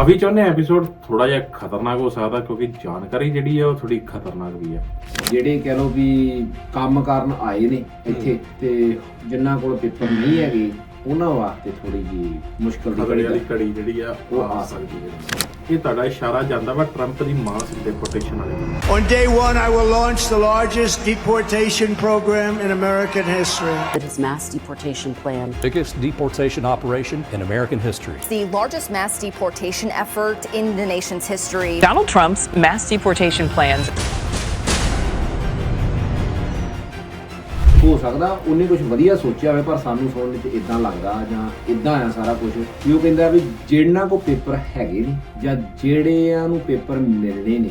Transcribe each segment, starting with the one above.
ਮਾਫੀ ਚਾਹੁੰਦੇ ਐਪੀਸੋਡ ਥੋੜਾ ਜਿਹਾ ਖਤਰਨਾਕ ਹੋ ਸਕਦਾ ਕਿਉਂਕਿ ਜਾਣਕਾਰੀ ਜਿਹੜੀ ਹੈ ਉਹ ਥੋੜੀ ਖਤਰਨਾਕ ਵੀ ਹੈ ਜਿਹੜੇ ਕਹਿ ਲੋ ਵੀ ਕੰਮ ਕਰਨ ਆਏ ਨੇ ਇੱਥੇ ਤੇ ਜਿਨ੍ਹਾਂ ਕੋਲ ਪੇਪਰ ਨਹੀਂ ਹੈਗੇ ਉਹਨਾਂ ਵਾਸਤੇ ਥੋੜੀ ਜੀ ਮੁਸ਼ਕਲ ਦੀ ਖਤਰੇ ਘੜੀ ਵਾਲੀ ਦਾ ਕੜੀ ਜਿਹੜੀ ਆ ਉਹ ਆ ਸਕਦੀ ਹੈ ਇਹ ਤੁਹਾਡਾ ਇਸ਼ਾਰਾ ਜਾਂਦਾ ਵਾ ਟਰੰਪ ਦੀ ਮਾਸ ਡਿਪੋਰਟੇਸ਼ਨ ਵਾਲੇ ਪਾਸੇ। On day one, I will launch the largest deportation program in American history. that his mass deportation plan biggest deportation operation in American history. It's the largest mass deportation effort in the nation's history. Donald Trump's mass deportation plans ਸਕਦਾ ਉਹਨੇ ਕੁਝ ਵਧੀਆ ਸੋਚਿਆ ਹੋਵੇ ਪਰ ਸਾਨੂੰ ਸੁਣਨ ਵਿੱਚ ਇਦਾਂ ਲੱਗਦਾ ਜਾਂ ਇਦਾਂ ਆ ਸਾਰਾ ਕੁਝ ਵੀ ਉਹ ਕਹਿੰਦਾ ਵੀ ਜਿਹਨਾਂ ਕੋ ਪੇਪਰ ਹੈਗੇ ਨੇ ਜਾਂ ਜਿਹੜਿਆਂ ਨੂੰ ਪੇਪਰ ਮਿਲਣੇ ਨੇ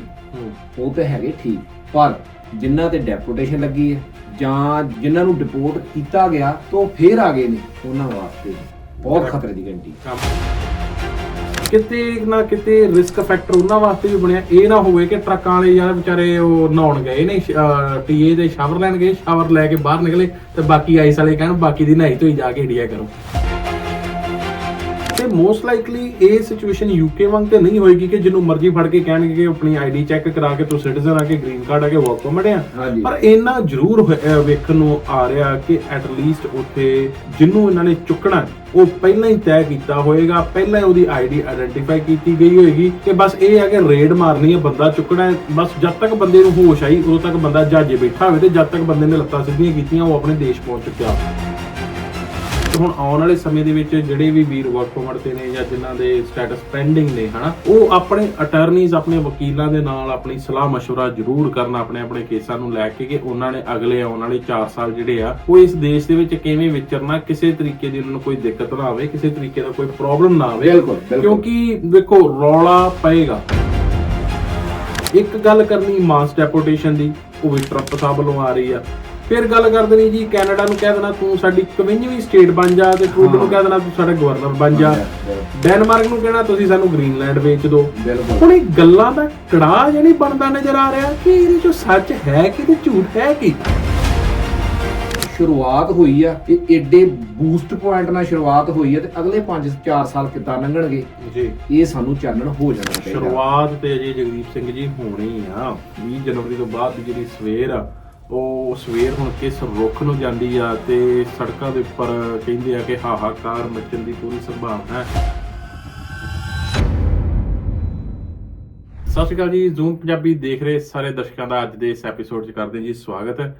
ਉਹ ਤੇ ਹੈਗੇ ਠੀਕ। ਪਰ ਜਿਨ੍ਹਾਂ ਤੇ ਡੈਪੂਟੇਸ਼ਨ ਲੱਗੀ ਹੈ ਜਾਂ ਜਿਨ੍ਹਾਂ ਨੂੰ ਡਿਪੋਰਟ ਕੀਤਾ ਗਿਆ ਤਾਂ ਫੇਰ ਆ ਗਏ ਨੇ ਉਹਨਾਂ ਵਾਸਤੇ ਬਹੁਤ ਖਤਰੇ ਦੀ ਘੰਟੀ। ਕਿਤੇ ਨਾ ਕਿਤੇ ਰਿਸਕ ਫੈਕਟਰ ਉਹਨਾਂ ਵਾਸਤੇ ਵੀ ਬਣਿਆ। ਇਹ ਨਾ ਹੋਵੇ ਕਿ ਟਰੱਕਾਂ ਵਾਲੇ ਯਾਰ ਵਿਚਾਰੇ ਉਹ ਨਹਾਉਣ ਗਏ ਨੇ ਟੀਏ ਦੇ ਸ਼ਾਵਰ ਲੈਣ ਗਏ ਸ਼ਾਵਰ ਲੈ ਕੇ ਬਾਹਰ ਨਿਕਲੇ ਤੇ ਬਾਕੀ ਆਈਸ ਵਾਲੇ ਕਹਿਣ, ਬਾਕੀ ਦੀ ਨਹਾਈ ਧੋਈ ਜਾ ਕੇ ਇੰਡੀਆ ਕਰੋ। ਮੋਸਟ ਲਾਈਕਲੀ ਇਹ ਸਿਚੁਏਸ਼ਨ ਯੂਕੇ ਵਾਂਗ ਤੇ ਨਹੀਂ ਹੋਏਗੀ ਕਿ ਜਿਹਨੂੰ ਮਰਜ਼ੀ ਫੜ ਕੇ ਕਹਿਣਗੇ ਕਿ ਆਪਣੀ ਆਈਡੀ ਚੈੱਕ ਕਰਾ ਕੇ ਤੂੰ ਸਿਟੀਜ਼ਨ ਆ ਕੇ ਗ੍ਰੀਨ ਕਾਰਡ ਆ ਕੇ ਵਰਕ ਪਰਮਿਟ ਆ। ਪਰ ਇੰਨਾ ਜ਼ਰੂਰ ਵੇਖਣ ਨੂੰ ਆ ਰਿਹਾ ਕਿ ਐਟ ਲੀਸਟ ਉੱਥੇ ਜਿਹਨੂੰ ਇਹਨਾਂ ਨੇ ਚੁੱਕਣਾ ਉਹ ਪਹਿਲਾਂ ਹੀ ਤੈਅ ਕੀਤਾ ਹੋਏਗਾ ਪਹਿਲਾਂ ਉਹਦੀ ਆਈਡੀ ਆਇਡੈਂਟੀਫਾਈ ਕੀਤੀ ਗਈ ਹੋਏਗੀ ਕਿ ਬਸ ਇਹ ਹੈ ਕਿ ਰੇਡ ਮਾਰਨੀ ਹੈ ਬੰਦਾ ਚੁੱਕਣਾ ਹੈ ਬਸ ਜਦ ਤੱਕ ਬੰਦੇ ਨੂੰ ਹੋਸ਼ ਆਈ ਉਦੋਂ ਤੱਕ ਬੰਦਾ ਜਹਾਜ਼ੇ ਬੈਠਾ ਹੋਵੇ ਤੇ ਜਦ ਤੱਕ ਬੰਦੇ ਨੇ ਲੱਤਾਂ ਸਿੱਧੀਆਂ ਕੀਤੀਆਂ ਉਹ ਆਪਣੇ ਦੇਸ਼ ਪਹੁੰਚ ਚੁੱਕਿਆ ਹੁਣ ਆਉਣ ਵਾਲੇ ਸਮੇਂ ਦੇ ਵਿੱਚ ਜਿਹੜੇ ਵੀ ਵੀਰ ਵਰਕ ਪਰਮਿਟ ਤੇ ਨੇ ਜਾਂ ਜਿਨ੍ਹਾਂ ਦੇ ਸਟੇਟਸ ਪੈਂਡਿੰਗ ਨੇ ਹਨਾ ਉਹ ਆਪਣੇ ਅਟਾਰਨੀਜ਼ ਆਪਣੇ ਵਕੀਲਾਂ ਦੇ ਨਾਲ ਆਪਣੀ ਸਲਾਹ مشورہ ਜ਼ਰੂਰ ਕਰਨ ਆਪਣੇ ਆਪਣੇ ਕੇਸਾਂ ਨੂੰ ਲੈ ਕੇ ਕਿ ਉਹਨਾਂ ਨੇ ਅਗਲੇ ਆਉਣ ਵਾਲੇ 4 ਸਾਲ ਜਿਹੜੇ ਆ ਉਹ ਇਸ ਦੇਸ਼ ਦੇ ਵਿੱਚ ਕਿਵੇਂ ਵਿਚਰਨਾ ਕਿਸੇ ਤਰੀਕੇ ਦੀ ਉਹਨਾਂ ਨੂੰ ਕੋਈ ਦਿੱਕਤ ਨਾ ਆਵੇ ਕਿਸੇ ਤਰੀਕੇ ਦਾ ਕੋਈ ਪ੍ਰੋਬਲਮ ਨਾ ਆਵੇ ਬਿਲਕੁਲ, ਬਿਲਕੁਲ। ਕਿਉਂਕਿ ਵੇਖੋ ਰੌਲਾ ਪਏਗਾ ਇੱਕ ਗੱਲ ਕਰਨੀ ਮਾਸ ਡੈਪੋਟੇਸ਼ਨ ਦੀ ਉਹ ਵੀ ਟਰੰਪ ਸਾਹਿਬ ਵੱਲੋਂ ਆ ਰਹੀ ਆ ਫਿਰ ਗੱਲ ਕਰਦੇ ਨੇ ਜੀ ਕੈਨੇਡਾ ਨੂੰ ਕਹਿ ਦੇਣਾ ਤੂੰ ਸਾਡੀ 51ਵੀਂ ਸਟੇਟ ਬਣ ਜਾ ਤੇ ਟਰੂਡੋ ਨੂੰ ਕਹਿ ਦੇਣਾ ਤੂੰ ਸਾਡਾ ਗਵਰਨਰ ਬਣ ਜਾ। ਡੈਨਮਾਰਕ ਨੂੰ ਕਹਿਣਾ ਤੁਸੀਂ ਸਾਨੂੰ ਗ੍ਰੀਨਲੈਂਡ ਵੇਚ ਦਿਓ। ਹੁਣ ਇਹ ਗੱਲਾਂ ਦਾ ਕੜਾਹ ਜਿਹੜੀ ਬਣਦਾ ਨਜ਼ਰ ਆ ਰਿਹਾ ਕਿ ਇਹਦੇ ਚੋਂ ਸੱਚ ਹੈ ਕਿ ਤੇ ਝੂਠ ਹੈ ਕੀ? ਸ਼ੁਰੂਆਤ ਹੋਈ ਆ ਇਹ ਏਡੇ ਬੂਸਟ ਪੁਆਇੰਟ ਨਾਲ ਸ਼ੁਰੂਆਤ ਹੋਈ ਆ ਤੇ ਅਗਲੇ 5-4 ਸਾਲ ਕਿੱਦਾਂ ਲੰਘਣਗੇ? ਜੀ। ਇਹ ਸਾਨੂੰ ਚਾਨਣ ਹੋ ਜਾਣਾ ਚਾਹੀਦਾ। ਸ਼ੁਰੂਆਤ ਤੇ ਅਜੇ ਜਗਦੀਪ ਸਿੰਘ ਜੀ ਹੋਣੀ ਆ। 20 ਜਨਵਰੀ ਤੋਂ ਬਾਅਦ ਜਿਹੜੀ ਸਵੇਰ ਆ ਉਹ ਸਵੇਰ ਹੁਣ ਕਿਸ ਰੁੱਖ ਨੂੰ ਜਾਂਦੀ ਆ ਤੇ ਸੜਕਾਂ ਦੇ ਉੱਪਰ ਕਹਿੰਦੇ ਆ ਕਿ ਹਾਹਾਕਾਰ ਮਚਣ ਦੀ ਪੂਰੀ ਸੰਭਾਵਨਾ ਹੈ। ਸਤਿ ਸ਼੍ਰੀ ਅਕਾਲ ਜੀ, ਜ਼ੂਮ ਪੰਜਾਬੀ ਦੇਖ ਰਹੇ ਸਾਰੇ ਦਰਸ਼ਕਾਂ ਦਾ ਅੱਜ ਦੇ ਇਸ ਐਪੀਸੋਡ 'ਚ ਕਰਦੇ ਜੀ ਸਵਾਗਤ। ਹੈ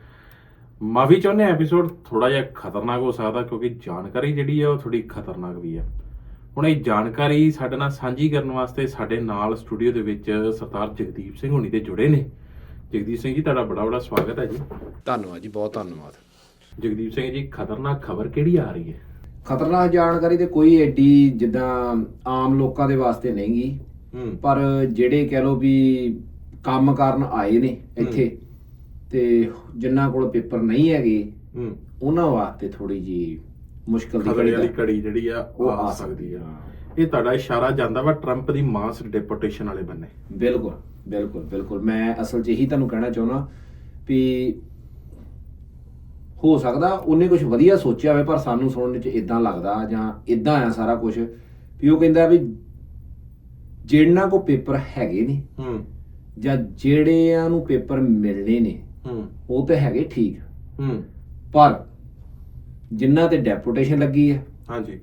ਮਾਫੀ ਚਾਹੁੰਦੇ ਹਾਂ ਐਪੀਸੋਡ ਥੋੜਾ ਜਿਹਾ ਖਤਰਨਾਕ ਹੋ ਸਕਦਾ ਕਿਉਂਕਿ ਜਾਣਕਾਰੀ ਜਿਹੜੀ ਆ ਉਹ ਥੋੜੀ ਖਤਰਨਾਕ ਵੀ ਆ। ਹੁਣ ਇਹ ਜਾਣਕਾਰੀ ਸਾਡੇ ਨਾਲ ਸਾਂਝੀ ਕਰਨ ਵਾਸਤੇ ਸਾਡੇ ਨਾਲ ਸਟੂਡੀਓ ਦੇ ਵਿੱਚ ਸਰਦਾਰ ਜਗਦੀਪ ਸਿੰਘ ਹੁਣੀ ਤੇ ਜੁੜੇ ਨੇ। ਜਗਦੀਪ ਸਿੰਘ ਜੀ ਤੁਹਾਡਾ ਬੜਾ ਬੜਾ ਸਵਾਗਤ ਹੈ ਜੀ। ਧੰਨਵਾਦ ਜੀ ਬਹੁਤ ਧੰਨਵਾਦ। ਜਗਦੀਪ ਸਿੰਘ ਜੀ ਖਤਰਨਾਕ ਖਬਰ ਕਿਹੜੀ ਆ ਰਹੀ ਹੈ? ਖਤਰਨਾਕ ਜਾਣਕਾਰੀ ਤੇ ਕੋਈ ਏਡੀ ਜਿੱਦਾਂ ਆਮ ਲੋਕਾਂ ਦੇ ਵਾਸਤੇ ਨਹੀਂਗੀ ਪਰ ਜਿਹੜੇ ਕਹਿ ਲੋ ਵੀ ਕੰਮ ਕਰਨ ਆਏ ਨੇ ਇੱਥੇ ਤੇ ਜਿਨ੍ਹਾਂ ਕੋਲ ਪੇਪਰ ਨਹੀਂ ਹੈਗੇ ਉਹਨਾਂ ਵਾਸਤੇ ਥੋੜੀ ਜੀ ਮੁਸ਼ਕਲ ਦੀ ਖਤਰੇ ਘੜੀ ਵਾਲੀ ਦਾ ਕੜੀ ਜਿਹੜੀ ਆ ਉਹ ਆ ਸਕਦੀ ਆ ਇਹ ਤੁਹਾਡਾ ਇਸ਼ਾਰਾ ਜਾਂਦਾ ਵਾ ਟਰੰਪ ਦੀ ਮਾਸ ਡਿਪੋਰਟੇਸ਼ਨ ਵਾਲੇ ਬੰਨੇ। ਬਿਲਕੁਲ ਬਿਲਕੁਲ ਬਿਲਕੁਲ। ਮੈਂ ਅਸਲ 'ਚ ਇਹੀ ਤੁਹਾਨੂੰ ਕਹਿਣਾ ਚਾਹੁੰਦਾ ਵੀ ਹੋ ਸਕਦਾ ਉਹਨੇ ਕੁਝ ਵਧੀਆ ਸੋਚਿਆ ਹੋਵੇ ਪਰ ਸਾਨੂੰ ਸੁਣਨ ਵਿੱਚ ਇਦਾਂ ਲੱਗਦਾ ਜਾਂ ਇਦਾਂ ਆ ਸਾਰਾ ਕੁਝ ਵੀ ਉਹ ਕਹਿੰਦਾ ਵੀ ਜਿਹਨਾਂ ਕੋ ਪੇਪਰ ਹੈਗੇ ਨੇ ਹੂੰ। ਜਾਂ ਜਿਹੜਿਆਂ ਨੂੰ ਪੇਪਰ ਮਿਲਣੇ ਨੇ ਹੂੰ। ਉਹ ਤੇ ਹੈਗੇ ਠੀਕ। ਹੂੰ। ਪਰ ਜਿਨ੍ਹਾਂ ਤੇ ਡੈਪੂਟੇਸ਼ਨ ਲੱਗੀ ਹੈ ਹਾਂਜੀ।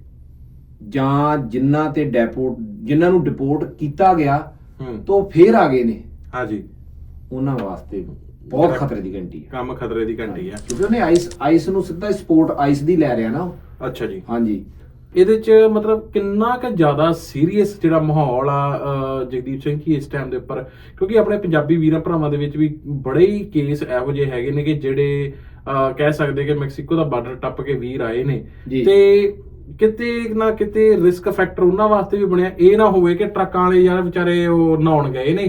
ਜਾਂ ਜਿਨ੍ਹਾਂ ਤੇ ਡੈਪੋਟ ਜਿਨ੍ਹਾਂ ਨੂੰ ਡਿਪੋਰਟ ਕੀਤਾ ਗਿਆ ਹੂੰ। ਤਾਂ ਫੇਰ ਆ ਗਏ ਨੇ। ਹਾਂਜੀ। ਉਹਨਾਂ ਵਾਸਤੇ ਬਹੁਤ ਖਤਰੇ ਦੀ ਘੰਟੀ ਹੈ ਕੰਮ ਖਤਰੇ ਦੀ ਘੰਟੀ ਆ। ਕਿਉਂਕਿ ਉਹਨੇ ਆਈਸ ਆਈਸ ਨੂੰ ਸਿੱਧਾ ਸਪੋਰਟ ਆਈਸ ਦੀ ਲੈ ਰਿਹਾ ਨਾ ਉਹ। ਅੱਛਾ ਜੀ। ਹਾਂਜੀ। ਇਹਦੇ ਚ ਮਤਲਬ ਕਿੰਨਾ ਕੁ ਜ਼ਿਆਦਾ ਸੀਰੀਅਸ ਜਿਹੜਾ ਮਾਹੌਲ ਆ ਜਗਦੀਪ ਸਿੰਘ ਜੀ ਇਸ ਟਾਈਮ ਦੇ ਉੱਪਰ? ਕਿਉਂਕਿ ਆਪਣੇ ਪੰਜਾਬੀ ਵੀਰਾਂ ਭਰਾਵਾਂ ਦੇ ਵਿੱਚ ਵੀ ਬੜੇ ਹੀ ਕੇਸ ਇਹੋ ਜਿਹੇ ਹੈਗੇ ਨੇ ਕਿ ਜਿਹੜੇ ਕਹਿ ਸਕਦੇ ਕਿ ਮੈਕਸੀਕੋ ਦਾ ਬਾਰਡਰ ਟੱਪ ਕੇ ਵੀਰ ਆਏ ਨੇ। ਤੇ ਕਿਤੇ ਨਾ ਕਿਤੇ ਰਿਸਕ ਫੈਕਟਰ ਉਹਨਾਂ ਵਾਸਤੇ ਵੀ ਬਣਿਆ। ਇਹ ਨਾ ਹੋਵੇ ਕਿ ਟਰੱਕਾਂ ਵਾਲੇ ਯਾਰ ਵਿਚਾਰੇ ਉਹ ਨਹਾਉਣ ਗਏ ਨੇ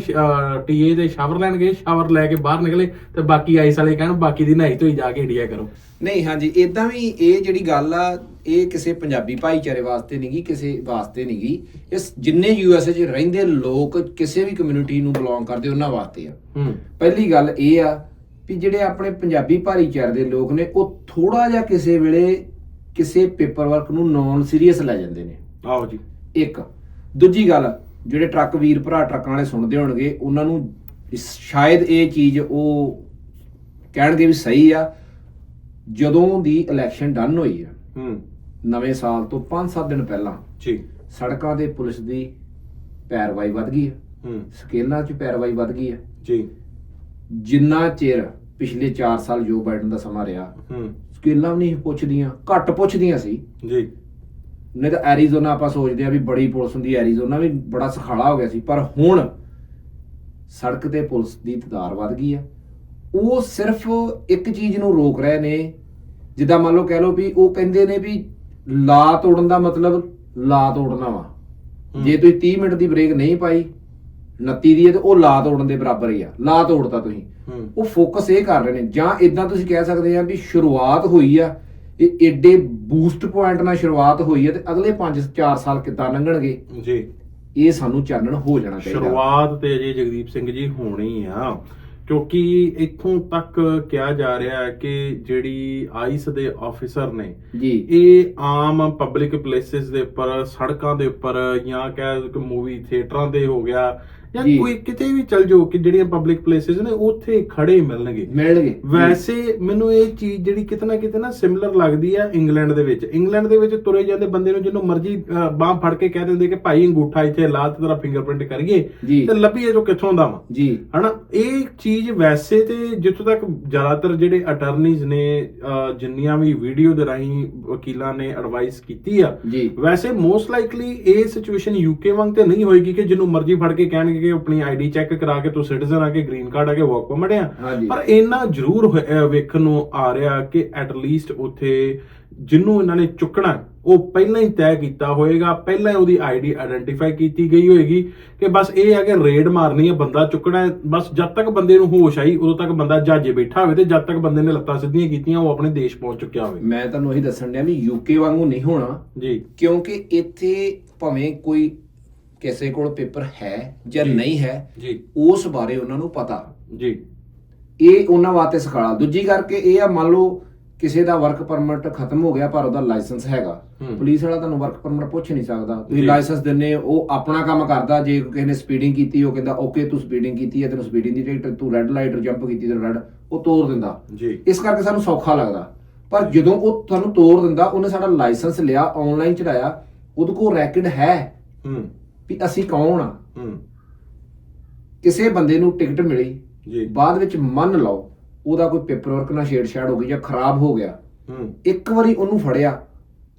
ਟੀਏ ਦੇ ਸ਼ਾਵਰ ਲੈਣ ਗਏ ਸ਼ਾਵਰ ਲੈ ਕੇ ਬਾਹਰ ਨਿਕਲੇ ਤੇ ਬਾਕੀ ਆਈਸ ਵਾਲੇ ਕਹਿਣ ਬਾਕੀ ਦੀ ਨਹਾਈ ਧੋਈ ਜਾ ਕੇ ਇੰਡੀਆ ਕਰੋ। ਨਹੀਂ ਹਾਂਜੀ ਇਦਾਂ ਵੀ ਇਹ ਜਿਹੜੀ ਗੱਲ ਆ ਇਹ ਕਿਸੇ ਪੰਜਾਬੀ ਭਾਈਚਾਰੇ ਵਾਸਤੇ ਨਹੀਂਗੀ ਕਿਸੇ ਵਾਸਤੇ ਨਹੀਂਗੀ ਇਸ ਜਿੰਨੇ ਯੂਐਸਏ 'ਚ ਰਹਿੰਦੇ ਲੋਕ ਕਿਸੇ ਵੀ ਕਮਿਊਨਿਟੀ ਨੂੰ ਬਿਲੋਂਗ ਕਰਦੇ ਉਹਨਾਂ ਵਾਸਤੇ ਆ। ਪਹਿਲੀ ਗੱਲ ਇਹ ਆ ਵੀ ਜਿਹੜੇ ਆਪਣੇ ਪੰਜਾਬੀ ਭਾਈਚਾਰੇ ਦੇ ਲੋਕ ਨੇ ਉਹ ਥੋੜਾ ਜਿਹਾ ਕਿਸੇ ਵੇਲੇ ਕਿਸੇ ਪੇਪਰ ਵਰਕ ਨੂੰ ਨੌਨ ਸੀਰੀਅਸ ਲੈ ਜਾਂਦੇ ਨੇ। ਆਓ ਜੀ। ਇੱਕ ਦੂਜੀ ਗੱਲ ਜਿਹੜੇ ਟਰੱਕ ਵੀਰ ਭਰਾ ਟਰੱਕਾਂ ਵਾਲੇ ਸੁਣਦੇ ਹੋਣਗੇ ਉਹਨਾਂ ਨੂੰ ਇਸ- ਸ਼ਾਇਦ ਇਹ ਚੀਜ਼ ਉਹ ਕਹਿਣਗੇ ਵੀ ਸਹੀ ਆ ਜਦੋਂ ਦੀ ਇਲੈਕਸ਼ਨ ਡਨ ਹੋਈ ਆ ਹੂੰ। ਨਵੇਂ ਸਾਲ ਤੋਂ 5-7 ਦਿਨ ਪਹਿਲਾਂ ਜੀ ਸੜਕਾਂ ਦੇ ਪੁਲਿਸ ਦੀ ਪੈਰਵਾਈ ਵੱਧ ਗਈ ਆ। ਹੂੰ। ਸਕੇਲਾਂ 'ਚ ਪੈਰਵਾਈ ਵੱਧ ਗਈ ਆ। ਜੀ। ਜਿੰਨਾ ਚਿਰ ਪਿਛਲੇ 4 ਸਾਲ ਜੋ ਬਾਈਡਨ ਦਾ ਸਮਾਂ ਰਿਹਾ ਹੂੰ। ਸਕੇਲਾਂ ਵੀ ਨਹੀਂ ਪੁੱਛਦੀਆਂ ਘੱਟ ਪੁੱਛਦੀਆਂ ਸੀ। ਜੀ। ਨਹੀਂ ਤਾਂ ਐਰੀਜ਼ੋਨਾ ਆਪਾਂ ਸੋਚਦੇ ਆ ਵੀ ਬੜੀ ਪੁਲਿਸ ਹੁੰਦੀ ਐਰੀਜ਼ੋਨਾ ਵੀ ਬੜਾ ਸਖਾਲਾ ਹੋ ਗਿਆ ਸੀ ਪਰ ਹੁਣ ਸੜਕ ਤੇ ਪੁਲਿਸ ਦੀ ਤਦਾਰ ਵੱਧ ਗਈ ਆ ਉਹ ਸਿਰਫ ਇੱਕ ਚੀਜ਼ ਨੂੰ ਰੋਕ ਰਹੇ ਨੇ ਜਿੱਦਾਂ ਮੰਨ ਲਓ ਕਹਿ ਲਓ ਵੀ ਉਹ ਕਹਿੰਦੇ ਨੇ ਵੀ ਲਾ ਤੋੜਨ ਦਾ ਮਤਲਬ ਲਾ ਤੋੜਨਾ ਵਾ। ਜੇ ਤੁਸੀਂ 30 ਮਿੰਟ ਦੀ ਬ੍ਰੇਕ ਨਹੀਂ ਪਾਈ 29 ਦੀ ਹੈ ਤੇ ਉਹ ਲਾ ਤੋੜਨ ਦੇ ਬਰਾਬਰ ਹੀ ਆ। ਲਾ ਤੋੜਤਾ ਤੁਸੀਂ। ਹੂੰ। ਉਹ ਫੋਕਸ ਇਹ ਕਰ ਰਹੇ ਨੇ। ਜਾਂ ਇਦਾਂ ਤੁਸੀਂ ਕਹਿ ਸਕਦੇ ਆ ਵੀ ਸ਼ੁਰੂਆਤ ਹੋਈ ਆ ਇਹ ਏਡੇ ਬੂਸਟ ਪੁਆਇੰਟ ਨਾਲ ਸ਼ੁਰੂਆਤ ਹੋਈ ਆ ਤੇ ਅਗਲੇ 5-4 ਸਾਲ ਕਿੱਦਾਂ ਲੰਘਣਗੇ? ਜੀ। ਇਹ ਸਾਨੂੰ ਚਾਨਣ ਹੋ ਜਾਣਾ ਚਾਹੀਦਾ। ਸ਼ੁਰੂਆਤ ਤੇ ਅਜੇ ਜਗਦੀਪ ਸਿੰਘ ਜੀ ਹੋਣੀ ਆ। ਕਿਉਂਕਿ ਇੱਥੋਂ ਤੱਕ ਕਿਹਾ ਜਾ ਰਿਹਾ ਹੈ ਕਿ ਜਿਹੜੀ ਆਈਸ ਦੇ ਆਫੀਸਰ ਨੇ ਜੀ। ਇਹ ਆਮ ਪਬਲਿਕ ਪਲੇਸਿਸ ਦੇ ਉੱਪਰ ਸੜਕਾਂ ਦੇ ਉੱਪਰ ਜਾਂ ਕਹਿ ਕਿ ਮੂਵੀ ਥੀਏਟਰਾਂ ਦੇ ਹੋ ਗਿਆ ਜਾਂ ਜੀ। ਕੋਈ ਕਿਤੇ ਵੀ ਚੱਲ ਜਾਓ ਕਿ ਜਿਹੜੀਆਂ ਪਬਲਿਕ ਪਲੇਸਿਸ ਨੇ ਉੱਥੇ ਖੜੇ ਮਿਲਣਗੇ। ਮਿਲਣਗੇ। ਵੈਸੇ ਮੈਨੂੰ ਇਹ ਚੀਜ਼ ਜਿਹੜੀ ਕਿਤੇ ਨਾ ਕਿਤੇ ਨਾ ਸਿਮਿਲਰ ਲੱਗਦੀ ਆ ਇੰਗਲੈਂਡ ਦੇ ਵਿੱਚ। ਇੰਗਲੈਂਡ ਦੇ ਵਿੱਚ ਤੁਰੇ ਜਾਂਦੇ ਬੰਦੇ ਨੂੰ ਜਿਹਨੂੰ ਮਰਜ਼ੀ ਬਾਹ ਫੜ ਕੇ ਕਹਿ ਦਿੰਦੇ ਕਿ ਭਾਈ ਅੰਗੂਠਾ ਇੱਥੇ ਲਾ ਤੇ ਤੇਰਾ ਫਿੰਗਰਪ੍ਰਿੰਟ ਕਰੀਏ ਜੀ। ਤੇ ਲੱਭੀਏ ਜੋ ਕਿੱਥੋਂ ਦਾ ਵਾ। ਜੀ। ਹਨਾ? ਇਹ ਚੀਜ਼ ਵੈਸੇ ਤੇ ਜਿੱਥੋਂ ਤੱਕ ਜ਼ਿਆਦਾਤਰ ਜਿਹੜੇ ਅਟਰਨੀਜ਼ ਨੇ ਅਹ, ਜਿੰਨੀਆਂ ਵੀ ਵੀਡੀਓ ਦੇ ਰਾਹੀਂ ਵਕੀਲਾਂ ਨੇ ਐਡਵਾਈਸ ਕੀਤੀ ਆ ਜੀ। ਵੈਸੇ ਮੋਸਟ ਲਾਈਕਲੀ ਇਹ ਸਿਚੁਏਸ਼ਨ ਯੂਕੇ ਵਾਂਗ ਤੇ ਨਹੀਂ ਹੋਏਗੀ ਕਿ ਜਿਹਨੂੰ ਮਰਜ਼ੀ ਫੜ ਕੇ ਕਹਿਣਗੇ ਕਿ ਆਪਣੀ ਆਈਡੀ ਚੈੱਕ ਕਰਾ ਕੇ ਤੂੰ ਸਿਟੀਜ਼ਨ ਆ ਕੇ ਗ੍ਰੀਨ ਕਾਰਡ ਆ ਕੇ ਵਰਕ ਪਰਮਿਟ ਆ ਹਾਂਜੀ। ਪਰ ਇੰਨਾ ਜ਼ਰੂਰ ਵੇਖਣ ਨੂੰ ਆ ਰਿਹਾ ਕਿ ਐਟ ਲੀਸਟ ਉੱਥੇ ਜਿਹਨੂੰ ਇਹਨਾਂ ਨੇ ਚੁੱਕਣਾ ਉਹ ਪਹਿਲਾਂ ਹੀ ਤੈਅ ਕੀਤਾ ਹੋਏਗਾ ਪਹਿਲਾਂ ਹੀ ਉਹਦੀ ਆਈਡੀ ਆਇਡੈਂਟੀਫਾਈ ਕੀਤੀ ਗਈ ਹੋਏਗੀ ਕਿ ਬਸ ਇਹ ਹੈ ਕਿ ਰੇਡ ਮਾਰਨੀ ਹੈ ਬੰਦਾ ਚੁੱਕਣਾ ਹੈ। ਬਸ ਜਦ ਤੱਕ ਬੰਦੇ ਨੂੰ ਹੋਸ਼ ਆਈ ਉਦੋਂ ਤੱਕ ਬੰਦਾ ਜਹਾਜ਼ੇ ਬੈਠਾ ਹੋਵੇ ਤੇ ਜਦ ਤੱਕ ਬੰਦੇ ਨੇ ਲੱਤਾਂ ਸਿੱਧੀਆਂ ਕੀਤੀਆਂ ਉਹ ਆਪਣੇ ਦੇਸ਼ ਪਹੁੰਚ ਚੁੱਕਿਆ ਹੋਵੇ। ਮੈਂ ਤੁਹਾਨੂੰ ਇਹੀ ਦੱਸਣ ਡਿਆ ਵੀ ਯੂਕੇ ਵਾਂਗੂ ਨਹੀਂ ਹੋਣਾ ਜੀ। ਕਿਉਂਕਿ ਇੱਥੇ ਭਾਵੇਂ ਕੋਈ ਕਿਸੇ ਕੋਲ ਪੇਪਰ ਹੈ ਜਾਂ। ਨਹੀਂ ਹੈ ਜੀ। ਉਸ ਬਾਰੇ ਉਹਨਾਂ ਨੂੰ ਪਤਾ। ਜੀ। ਇਹ ਉਹਨਾਂ ਵਾਸਤੇ ਸਖਾਲਾ। ਦੂਜੀ ਕਰਕੇ ਇਹ ਆ ਮੰਨ ਲਓ ਕਿਸੇ ਦਾ ਵਰਕ ਪਰਮਿਟ ਖਤਮ ਹੋ ਗਿਆ ਪਰ ਉਹਦਾ ਲਾਇਸੈਂਸ ਹੈਗਾ। ਪੁਲਿਸ ਵਾਲਾ ਤੁਹਾਨੂੰ ਵਰਕ ਪਰਮਿਟ ਪੁੱਛ ਨਹੀਂ ਸਕਦਾ। ਤੁਸੀਂ। ਲਾਇਸੈਂਸ ਦਿੰਨੇ ਉਹ ਆਪਣਾ ਕੰਮ ਕਰਦਾ। ਜੇ ਕਿਸੇ ਨੇ ਸਪੀਡਿੰਗ ਕੀਤੀ ਉਹ ਕਹਿੰਦਾ ਓਕੇ ਤੂੰ ਸਪੀਡਿੰਗ ਕੀਤੀ ਹੈ ਤੈਨੂੰ ਸਪੀਡਿੰਗ ਦੀ ਟਿਕਟ ਤੂੰ ਰੈੱਡ ਲਾਈਟ ਜੰਪ ਕੀਤੀ ਤੇ ਰੈੱਡ ਉਹ ਤੋੜ ਦਿੰਦਾ। ਜੀ। ਇਸ ਕਰਕੇ ਸਾਨੂੰ ਸੌਖਾ ਲੱਗਦਾ। ਪਰ ਜਦੋਂ ਉਹ ਤੁਹਾਨੂੰ ਤੋੜ ਦਿੰਦਾ ਉਹਨੇ ਸਾਡਾ ਲਾਇਸੈਂਸ ਲਿਆ ਆਨਲਾਈਨ ਚੜਾਇਆ ਉਹਦੇ ਕੋਲ ਰੈਕਡ ਹੈ। ਹੂੰ। ਵੀ ਅਸੀਂ ਕੌਣ ਆ? ਹੂੰ। ਕਿਸੇ ਬੰਦੇ ਨੂੰ ਟਿਕਟ ਮਿਲੀ ਜੀ। ਬਾਅਦ ਵਿੱਚ ਮੰਨ ਲਓ ਉਹਦਾ ਕੋਈ ਪੇਪਰ ਵਰਕ ਨਾਲ ਛੇੜਛਾੜ ਹੋ ਗਈ ਜਾਂ ਖਰਾਬ ਹੋ ਗਿਆ। ਹੂੰ। ਇੱਕ ਵਾਰੀ ਉਹਨੂੰ ਫੜਿਆ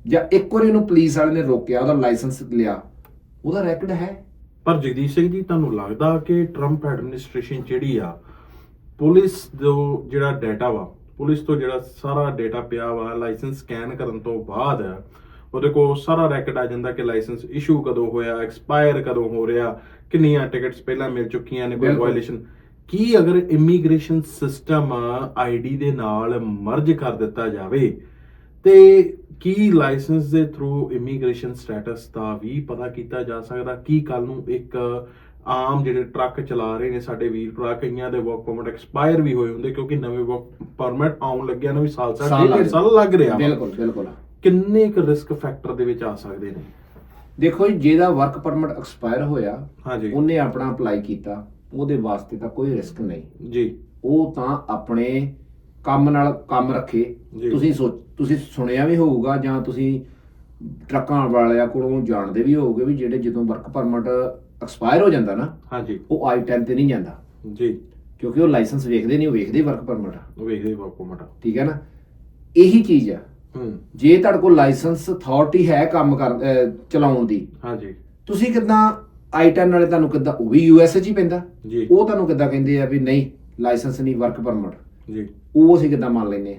ਜਾਂ ਇੱਕ ਵਾਰੀ ਉਹਨੂੰ ਪੁਲਿਸ ਵਾਲੇ ਨੇ ਰੋਕਿਆ ਉਹਦਾ ਲਾਇਸੈਂਸ ਲਿਆ ਉਹਦਾ ਰੈਕਡ ਹੈ? ਪਰ ਜਗਦੀਸ਼ ਸਿੰਘ ਜੀ ਤੁਹਾਨੂੰ ਲੱਗਦਾ ਕਿ ਟਰੰਪ ਐਡਮਿਨਿਸਟ੍ਰੇਸ਼ਨ ਜਿਹੜੀ ਆ ਪੁਲਿਸ ਜੋ ਜਿਹੜਾ ਡਾਟਾ ਵਾ ਪੁਲਿਸ ਤੋਂ ਜਿਹੜਾ ਸਾਰਾ ਡਾਟਾ ਪਿਆ ਵਾ ਲਾਇਸੈਂਸ ਸਕੈਨ ਕਰਨ ਤੋਂ ਬਾਅਦ ਉਹਦੇ ਕੋਲ ਸਾਰਾ ਰੈਕਡ ਆ ਜਾਂਦਾ ਕਿ ਲਾਇਸੈਂਸ ਇਸ਼ੂ ਕਦੋਂ ਹੋਇਆ ਐਕਸਪਾਇਰ ਕਦੋਂ ਹੋ ਰਿਹਾ ਕਿੰਨੀਆਂ ਟਿਕਟਸ ਪਹਿਲਾਂ ਮਿਲ ਚੁੱਕੀਆਂ ਨੇ ਕੋਈ। ਵਾਇਲੇਸ਼ਨ ਕੀ ਅਗਰ ਇਮੀਗ੍ਰੇਸ਼ਨ ਸਿਸਟਮ ਆਈਡੀ ਦੇ ਨਾਲ ਮਰਜ ਕਰ ਦਿੱਤਾ ਜਾਵੇ ਤੇ ਕੀ ਲਾਇਸੈਂਸ ਦੇ ਥਰੂ ਇਮੀਗ੍ਰੇਸ਼ਨ ਸਟੇਟਸ ਦਾ ਵੀ ਪਤਾ ਕੀਤਾ ਜਾ ਸਕਦਾ ਕੀ ਕੱਲ ਨੂੰ ਇੱਕ ਆਮ ਜਿਹੜੇ ਟਰੱਕ ਚਲਾ ਰਹੇ ਨੇ ਸਾਡੇ ਵੀਰ ਭਰਾ ਕਈਆਂ ਦੇ ਵਰਕ ਪਰਮਿਟ ਐਕਸਪਾਇਰ ਵੀ ਹੋਏ ਹੁੰਦੇ ਕਿਉਂਕਿ ਨਵੇਂ ਵਰਕ ਪਰਮਿਟ ਆਉਣ ਲੱਗਿਆ ਨੂੰ ਵੀ ਸਾਲ ਸਾਲ ਡੇਢ ਲੱਗ ਸਾਲ ਲੱਗ ਰਿਹਾ। ਬਿਲਕੁਲ ਬਿਲਕੁਲ ਕਿੰਨੇ ਕੁ ਰਿਸਕ ਫੈਕਟਰ ਦੇ ਵਿੱਚ ਆ ਸਕਦੇ ਨੇ? ਦੇਖੋ ਜੀ ਜਿਹਦਾ ਵਰਕ ਪਰਮਿਟ ਐਕਸਪਾਇਰ ਹੋਇਆ ਹਾਂਜੀ। ਉਹਨੇ ਆਪਣਾ ਅਪਲਾਈ ਕੀਤਾ ਉਹਦੇ ਵਾਸਤੇ ਤਾਂ ਕੋਈ ਰਿਸਕ ਨਹੀਂ। ਜੀ। ਉਹ ਤਾਂ ਆਪਣੇ ਕੰਮ ਨਾਲ ਕੰਮ ਰੱਖੇ। ਤੁਸੀਂ ਤੁਸੀਂ ਸੁਣਿਆ ਵੀ ਹੋਊਗਾ ਜਾਂ ਤੁਸੀਂ ਟਰੱਕਾਂ ਵਾਲਿਆਂ ਕੋਲੋਂ ਜਾਣਦੇ ਵੀ ਹੋਵੋਗੇ ਵੀ ਜਿਹੜੇ ਜਦੋਂ ਵਰਕ ਪਰਮਿਟ ਐਕਸਪਾਇਰ ਹੋ ਜਾਂਦਾ ਨਾ ਹਾਂਜੀ। ਉਹ ਆਈ 10 ਤੇ ਨਹੀਂ ਜਾਂਦਾ। ਜੀ। ਕਿਉਂਕਿ ਉਹ ਲਾਇਸੈਂਸ ਵੇਖਦੇ ਨਹੀਂ ਉਹ ਵੇਖਦੇ ਵਰਕ ਪਰਮਿਟ ਉਹ ਵੇਖਦੇ ਵਰਕ ਪਰਮਿਟ ਠੀਕ ਹੈ ਨਾ? ਇਹੀ ਚੀਜ਼ ਆ। ਜੇ ਤੁਹਾਡੇ ਕੋਲ ਲਾਇਸੈਂਸ ਅਥਾਰਟੀ ਹੈ ਕੰਮ ਕਰ ਚਲਾਉਣ ਦੀ ਹਾਂਜੀ। ਤੁਸੀਂ ਕਿਦਾਂ ਆਈ 10 ਵਾਲੇ ਤੁਹਾਨੂੰ ਕਿਦਾਂ ਉਹ ਵੀ ਯੂ ਐਸ ਚ ਹੀ ਪੈਂਦਾ? ਜੀ। ਉਹ ਤੁਹਾਨੂੰ ਕਿਦਾਂ ਕਹਿੰਦੇ ਆ ਵੀ ਨਹੀਂ ਲਾਇਸੈਂਸ ਨਹੀਂ ਵਰਕ ਪਰਮਿਟ ਜੀ। ਉਹ ਅਸੀਂ ਕਿਦਾਂ ਮੰਨ ਲੈਨੇ ਆ?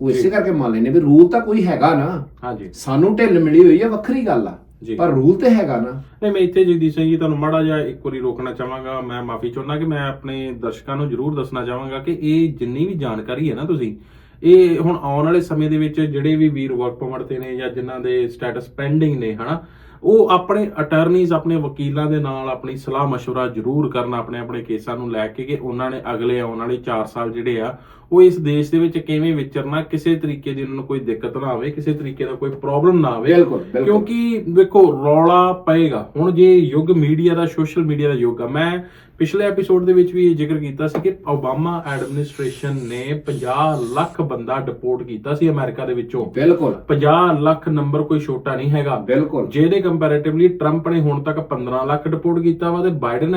ਉਹ ਇਸੇ। ਕਰਕੇ ਮੰਨ ਲੈਨੇ ਵੀ ਰੂਲ ਤਾਂ ਕੋਈ ਹੈਗਾ ਨਾ। ਹਾਂਜੀ। ਸਾਨੂੰ ਢਿੱਲ ਮਿਲੀ ਹੋਈ ਆ ਵੱਖਰੀ ਗੱਲ ਆ। ਪਰ ਰੂਲ ਤੇ ਹੈਗਾ ਨਾ। ਨਹੀਂ ਮੈਂ ਇੱਥੇ ਜਗਦੀਸ਼ ਸਿੰਘ ਜੀ ਤੁਹਾਨੂੰ ਮਾੜਾ ਜਿਹਾ ਇੱਕ ਵਾਰੀ ਰੋਕਣਾ ਚਾਹਾਂਗਾ। ਮੈਂ ਮਾਫੀ ਚਾਹੁੰਦਾ ਕਿ ਮੈਂ ਆਪਣੇ ਦਰਸ਼ਕਾਂ ਨੂੰ ਜ਼ਰੂਰ ਦੱਸਣਾ ਚਾਹਾਂਗਾ ਕਿ ਇਹ ਜਿੰਨੀ ਵੀ ਜਾਣਕਾਰੀ ਹੈ ਨਾ ਤੁਸੀਂ ਇਹ ਹੁਣ ਆਉਣ ਵਾਲੇ ਸਮੇਂ ਦੇ ਵਿੱਚ ਜਿਹੜੇ ਵੀ ਵੀਰ ਵਰਕ ਪਰਮਿਟ ਤੇ ਨੇ ਜਾਂ ਜਿਨ੍ਹਾਂ ਦੇ ਸਟੇਟਸ ਪੈਂਡਿੰਗ ਨੇ ਹਨਾ ਉਹ ਆਪਣੇ ਅਟਾਰਨੀਜ਼ ਆਪਣੇ ਵਕੀਲਾਂ ਦੇ ਨਾਲ ਆਪਣੀ ਸਲਾਹ مشورہ ਜ਼ਰੂਰ ਕਰਨ ਆਪਣੇ ਆਪਣੇ ਕੇਸਾਂ ਨੂੰ ਲੈ ਕੇ ਕਿ ਉਹਨਾਂ ਨੇ ਅਗਲੇ ਆਉਣ ਵਾਲੇ 4 ਸਾਲ ਜਿਹੜੇ ਆ ਉਹ ਇਸ ਦੇਸ਼ ਦੇ ਵਿੱਚ ਕਿਵੇਂ ਵਿਚਰਨਾ ਕਿਸੇ ਤਰੀਕੇ ਦੀ ਉਹਨਾਂ ਨੂੰ ਕੋਈ ਦਿੱਕਤ ਨਾ ਆਵੇ ਕਿਸੇ ਤਰੀਕੇ ਦਾ ਕੋਈ ਪ੍ਰੋਬਲਮ ਨਾ ਆਵੇ ਬਿਲਕੁਲ, ਬਿਲਕੁਲ। ਕਿਉਂਕਿ ਵੇਖੋ ਰੌਲਾ ਪਏਗਾ ਹੁਣ ਜੇ ਯੁੱਗ ਮੀਡੀਆ ਦਾ ਸੋਸ਼ਲ ਮੀਡੀਆ ਦਾ ਯੁੱਗ ਆ ਮੈਂ ਪਿਛਲੇ ਐਪੀਸੋਡ ਦੇ ਵਿੱਚ ਵੀ ਇਹ ਜ਼ਿਕਰ ਕੀਤਾ ਸੀ ਕਿ ਓਬਾਮਾ ਐਡਮਿਨਿਸਟ੍ਰੇਸ਼ਨ ਨੇ 50 ਲੱਖ ਬੰਦਾ ਡਿਪੋਰਟ ਕੀਤਾ ਸੀ ਅਮਰੀਕਾ ਦੇ ਵਿੱਚੋਂ। ਬਿਲਕੁਲ। 50 ਲੱਖ ਨੰਬਰ ਕੋਈ ਛੋਟਾ ਨਹੀਂ ਹੈਗਾ। ਬਿਲਕੁਲ। ਜਿਹਦੇ ਕੰਪੈਰੀਟਿਵਲੀ ਟਰੰਪ ਨੇ ਹੁਣ ਤੱਕ 15 ਲੱਖ ਡਿਪੋਰਟ ਕੀਤਾ ਵਾ ਤੇ ਬਾਈਡਨ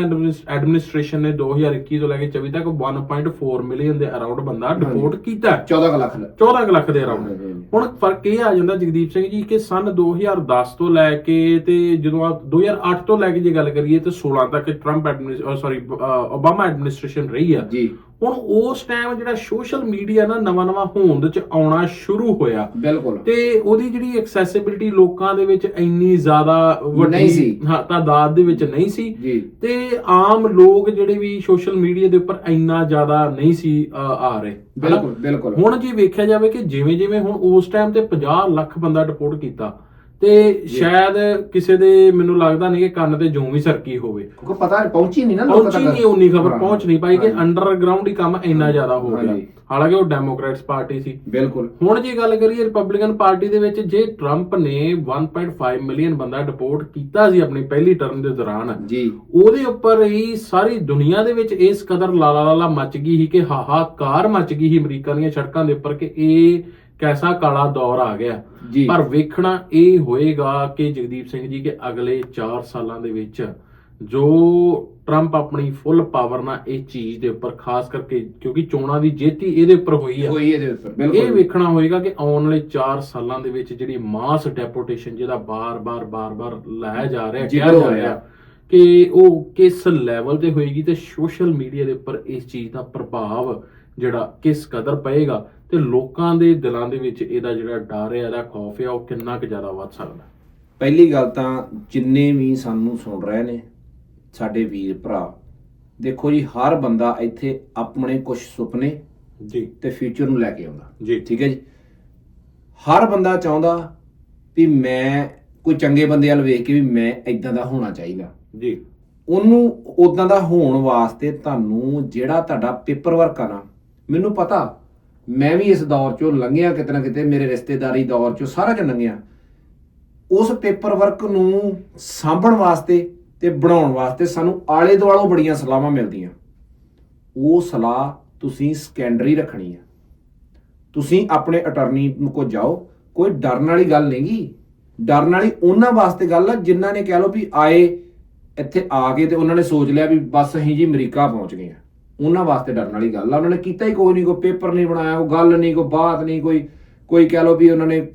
ਐਡਮਿਨਿਸਟ੍ਰੇਸ਼ਨ ਨੇ 2021 ਤੋਂ ਲੈ ਕੇ 24 ਤੱਕ 1.4 ਮਿਲੀਅਨ ਦੇ ਅਰਾਊਂਡ ਬੰਦਾ ਡਿਪੋਰਟ ਕੀਤਾ। 14 ਕੁ ਲੱਖ 14 ਕੁ ਲੱਖ ਦੇ ਅਰਾਊਂਡ। ਹੁਣ ਫ਼ਰਕ ਇਹ ਆ ਜਾਂਦਾ ਜਗਦੀਪ ਸਿੰਘ ਜੀ ਕਿ ਸਨ 2010 ਤੋਂ ਲੈ ਕੇ ਤੇ ਜਦੋਂ ਆ 2008 ਤੋਂ ਲੈ ਕੇ ਜੇ ਗੱਲ ਕਰੀਏ ਤੇ 16 ਤੱਕ Trump administration sorry Obama administration ਰਹੀ ਆ। ਜੀ। ਹੁਣ ਉਸ ਟਾਈਮ ਜਿਹੜਾ ਸੋਸ਼ਲ ਮੀਡੀਆ ਨਾ ਨਵਾਂ ਨਵਾਂ ਹੋਂਦ ਚ ਆਉਣਾ ਸ਼ੁਰੂ ਹੋਇਆ। ਬਿਲਕੁਲ। ਤੇ ਉਹਦੀ ਜਿਹੜੀ ਐਕਸੈਸਿਬਿਲਟੀ ਲੋਕਾਂ ਦੇ ਵਿੱਚ ਇੰਨੀ ਜ਼ਿਆਦਾ ਵੱਡੀ ਨਹੀਂ ਸੀ। ਹਾਂ ਤਾਦਾਦ ਦੇ ਵਿੱਚ ਨਹੀਂ ਸੀ। ਤੇ ਆਮ ਲੋਕ ਜਿਹੜੇ ਵੀ ਸੋਸ਼ਲ ਮੀਡੀਆ ਦੇ ਉੱਪਰ ਇੰਨਾ ਜ਼ਿਆਦਾ ਨਹੀਂ ਸੀ ਆ ਰਹੇ? ਬਿਲਕੁਲ ਬਿਲਕੁਲ। ਹੁਣ ਜੇ ਵੇਖਿਆ ਜਾਵੇ ਕਿ ਜਿਵੇਂ ਜਿਵੇਂ ਹੁਣ ਉਸ ਟਾਈਮ ਤੇ 50 ਲੱਖ ਬੰਦਾ ਡਿਪੋਰਟ ਕੀਤਾ ਤੇ ਸ਼ਾਇਦ ਕਿਸੇ ਦੇ ਮੈਨੂੰ ਲੱਗਦਾ ਨਹੀਂ ਕਿ ਕੰਨ ਤੇ ਜੂੰ ਵੀ ਸਰਕੀ ਹੋਵੇ। ਕਿਉਂਕਿ ਪਤਾ ਪਹੁੰਚੀ ਨਹੀਂ ਨਾ ਲੋਕਾਂ ਪਹੁੰਚੀ ਤੱਕ। ਨਹੀਂ ਉਨੀ ਖਬਰ ਪਹੁੰਚ ਨਹੀਂ ਪਾਈ ਕਿ ਅੰਡਰਗਰਾਉਂਡ ਹੀ ਕੰਮ ਇੰਨਾ ਜ਼ਿਆਦਾ ਹੋ ਗਿਆ। ਹਾਲਾਂਕਿ ਉਹ ਡੈਮੋਕ੍ਰੈਟਸ ਪਾਰਟੀ ਸੀ। ਬਿਲਕੁਲ। ਹੁਣ ਜੇ ਗੱਲ ਕਰੀਏ ਰਿਪਬਲਿਕਨ ਪਾਰਟੀ ਦੇ ਵਿੱਚ ਜੇ ਟਰੰਪ ਨੇ 1.5 ਮਿਲੀਅਨ ਬੰਦਾ ਡਿਪੋਰਟ ਕੀਤਾ ਸੀ ਆਪਣੀ ਪਹਿਲੀ ਟਰਮ ਦੇ ਦੌਰਾਨ ਜੀ। ਉਹਦੇ ਉੱਪਰ ਹੀ ਸਾਰੀ ਦੁਨੀਆ ਦੇ ਵਿੱਚ ਇਸ ਕਦਰ ਲਾਲਾ ਲਾਲਾ ਮਚ ਗਈ ਸੀ ਕਿ ਹਾਹਾਕਾਰ ਮਚ ਗਈ ਸੀ ਅਮਰੀਕਾ ਦੀਆਂ ਸੜਕਾਂ ਦੇ ਉੱਪਰ ਕਿ ਇਹ ਕੈਸਾ ਕਾਲਾ ਦੌਰ ਆ ਗਿਆ ਜੀ। ਪਰ ਵੇਖਣਾ ਇਹ ਹੋਏਗਾ ਕਿ ਜਗਦੀਪ ਸਿੰਘ ਜੀ ਕਿ ਅਗਲੇ 4 ਸਾਲਾਂ ਦੇ ਵਿੱਚ ਜੋ ਟਰੰਪ ਆਪਣੀ ਫੁੱਲ ਪਾਵਰ ਨਾਲ ਇਹ ਚੀਜ਼ ਦੇ ਉੱਪਰ ਖਾਸ ਕਰਕੇ ਕਿਉਂਕਿ ਚੋਣਾਂ ਦੀ ਜਿੱਤ ਇਹਦੇ ਉੱਪਰ ਹੋਈ ਆ ਹੋਈ ਇਹਦੇ ਉੱਪਰ ਇਹ ਬਿਲਕੁਲ ਵੇਖਣਾ ਹੋਏਗਾ ਕਿ ਆਉਣ ਵਾਲੇ 4 ਸਾਲਾਂ ਦੇ ਵਿੱਚ ਜਿਹੜੀ ਮਾਸ ਡੈਪੋਟੇਸ਼ਨ ਜਿਹਦਾ ਬਾਰ-ਬਾਰ ਬਾਰ-ਬਾਰ ਲਾਇਆ ਜਾ ਰਿਹਾ ਕਿਹਾ ਜਾ। ਰਿਹਾ ਕਿ ਉਹ ਕਿਸ ਲੈਵਲ ਤੇ ਹੋਏਗੀ ਤੇ ਸੋਸ਼ਲ ਮੀਡੀਆ ਦੇ ਉੱਪਰ ਇਸ ਚੀਜ਼ ਦਾ ਪ੍ਰਭਾਵ ਜਿਹੜਾ ਕਿਸ ਕਦਰ ਪਏਗਾ ਤੇ ਲੋਕਾਂ ਦੇ ਦਿਲਾਂ ਦੇ ਵਿੱਚ ਇਹਦਾ ਜਿਹੜਾ ਡਰ ਹੈ ਇਹਦਾ ਖੌਫ ਹੈ ਉਹ ਕਿੰਨਾ ਕੁ ਜ਼ਿਆਦਾ ਵੱਧ ਸਕਦਾ? ਪਹਿਲੀ ਗੱਲ ਤਾਂ ਜਿੰਨੇ ਵੀ ਸਾਨੂੰ ਸੁਣ ਰਹੇ ਨੇ ਸਾਡੇ ਵੀਰ ਭਰਾ ਦੇਖੋ ਜੀ ਹਰ ਬੰਦਾ ਇੱਥੇ ਆਪਣੇ ਕੁਝ ਸੁਪਨੇ ਜੀ। ਤੇ ਫਿਊਚਰ ਨੂੰ ਲੈ ਕੇ ਆਉਂਦਾ। ਜੀ। ਠੀਕ ਹੈ ਜੀ? ਹਰ ਬੰਦਾ ਚਾਹੁੰਦਾ ਵੀ ਮੈਂ ਕੋਈ ਚੰਗੇ ਬੰਦੇ ਵੱਲ ਵੇਖ ਕੇ ਵੀ ਮੈਂ ਇਦਾਂ ਦਾ ਹੋਣਾ ਚਾਹੀਦਾ। ਜੀ। ਉਹਨੂੰ ਉਦਾਂ ਦਾ ਹੋਣ ਵਾਸਤੇ ਤੁਹਾਨੂੰ ਜਿਹੜਾ ਤੁਹਾਡਾ ਪੇਪਰ ਵਰਕ ਆ ਨਾ ਮੈਨੂੰ ਪਤਾ ਮੈਂ ਵੀ ਇਸ ਦੌਰ ਚੋਂ ਲੰਘਿਆ ਕਿਤੇ ਨਾ ਕਿਤੇ, ਮੇਰੇ ਰਿਸ਼ਤੇਦਾਰੀ ਦੌਰ ਚੋਂ ਸਾਰਾ ਚ ਲੰਘਿਆ। ਉਸ ਪੇਪਰ ਵਰਕ ਨੂੰ ਸਾਂਭਣ ਵਾਸਤੇ ਤੇ ਬਣਾਉਣ ਵਾਸਤੇ ਸਾਨੂੰ ਆਲੇ ਦੁਆਲੋਂ ਬੜੀਆਂ ਸਲਾਹਾਂ ਮਿਲਦੀਆਂ। ਉਹ ਸਲਾਹ ਤੁਸੀਂ ਸੈਕੰਡਰੀ ਰੱਖਣੀ ਆ। ਤੁਸੀਂ ਆਪਣੇ ਅਟਾਰਨੀ ਕੋ ਜਾਓ, ਕੋਈ ਡਰਨ ਵਾਲੀ ਗੱਲ ਨਹੀਂਗੀ ਡਰਨ ਵਾਲੀ ਉਹਨਾਂ ਵਾਸਤੇ ਗੱਲ ਆ ਜਿਨ੍ਹਾਂ ਨੇ ਕਹਿ ਲਓ ਵੀ ਆਏ, ਇੱਥੇ ਆ ਕੇ ਤੇ ਉਹਨਾਂ ਨੇ ਸੋਚ ਲਿਆ ਵੀ ਬਸ ਅਸੀਂ ਜੀ ਅਮਰੀਕਾ ਪਹੁੰਚ ਗਏ ਆ। ਉਹਨਾਂ ਵਾਸਤੇ ਡਰਨ ਵਾਲੀ ਗੱਲ ਆ। ਉਹਨਾਂ ਨੇ ਕੀਤਾ ਹੀ ਕੋਈ ਨਹੀਂ ਕੋਈ ਪੇਪਰ ਨਹੀਂ ਬਣਾਇਆ ਕੋਈ ਗੱਲ ਨਹੀਂ ਕੋਈ ਬਾਤ ਨਹੀਂ ਕੋਈ ਕੋਈ ਕਹਿ ਲਓ ਵੀ ਉਹਨਾਂ ਨੇ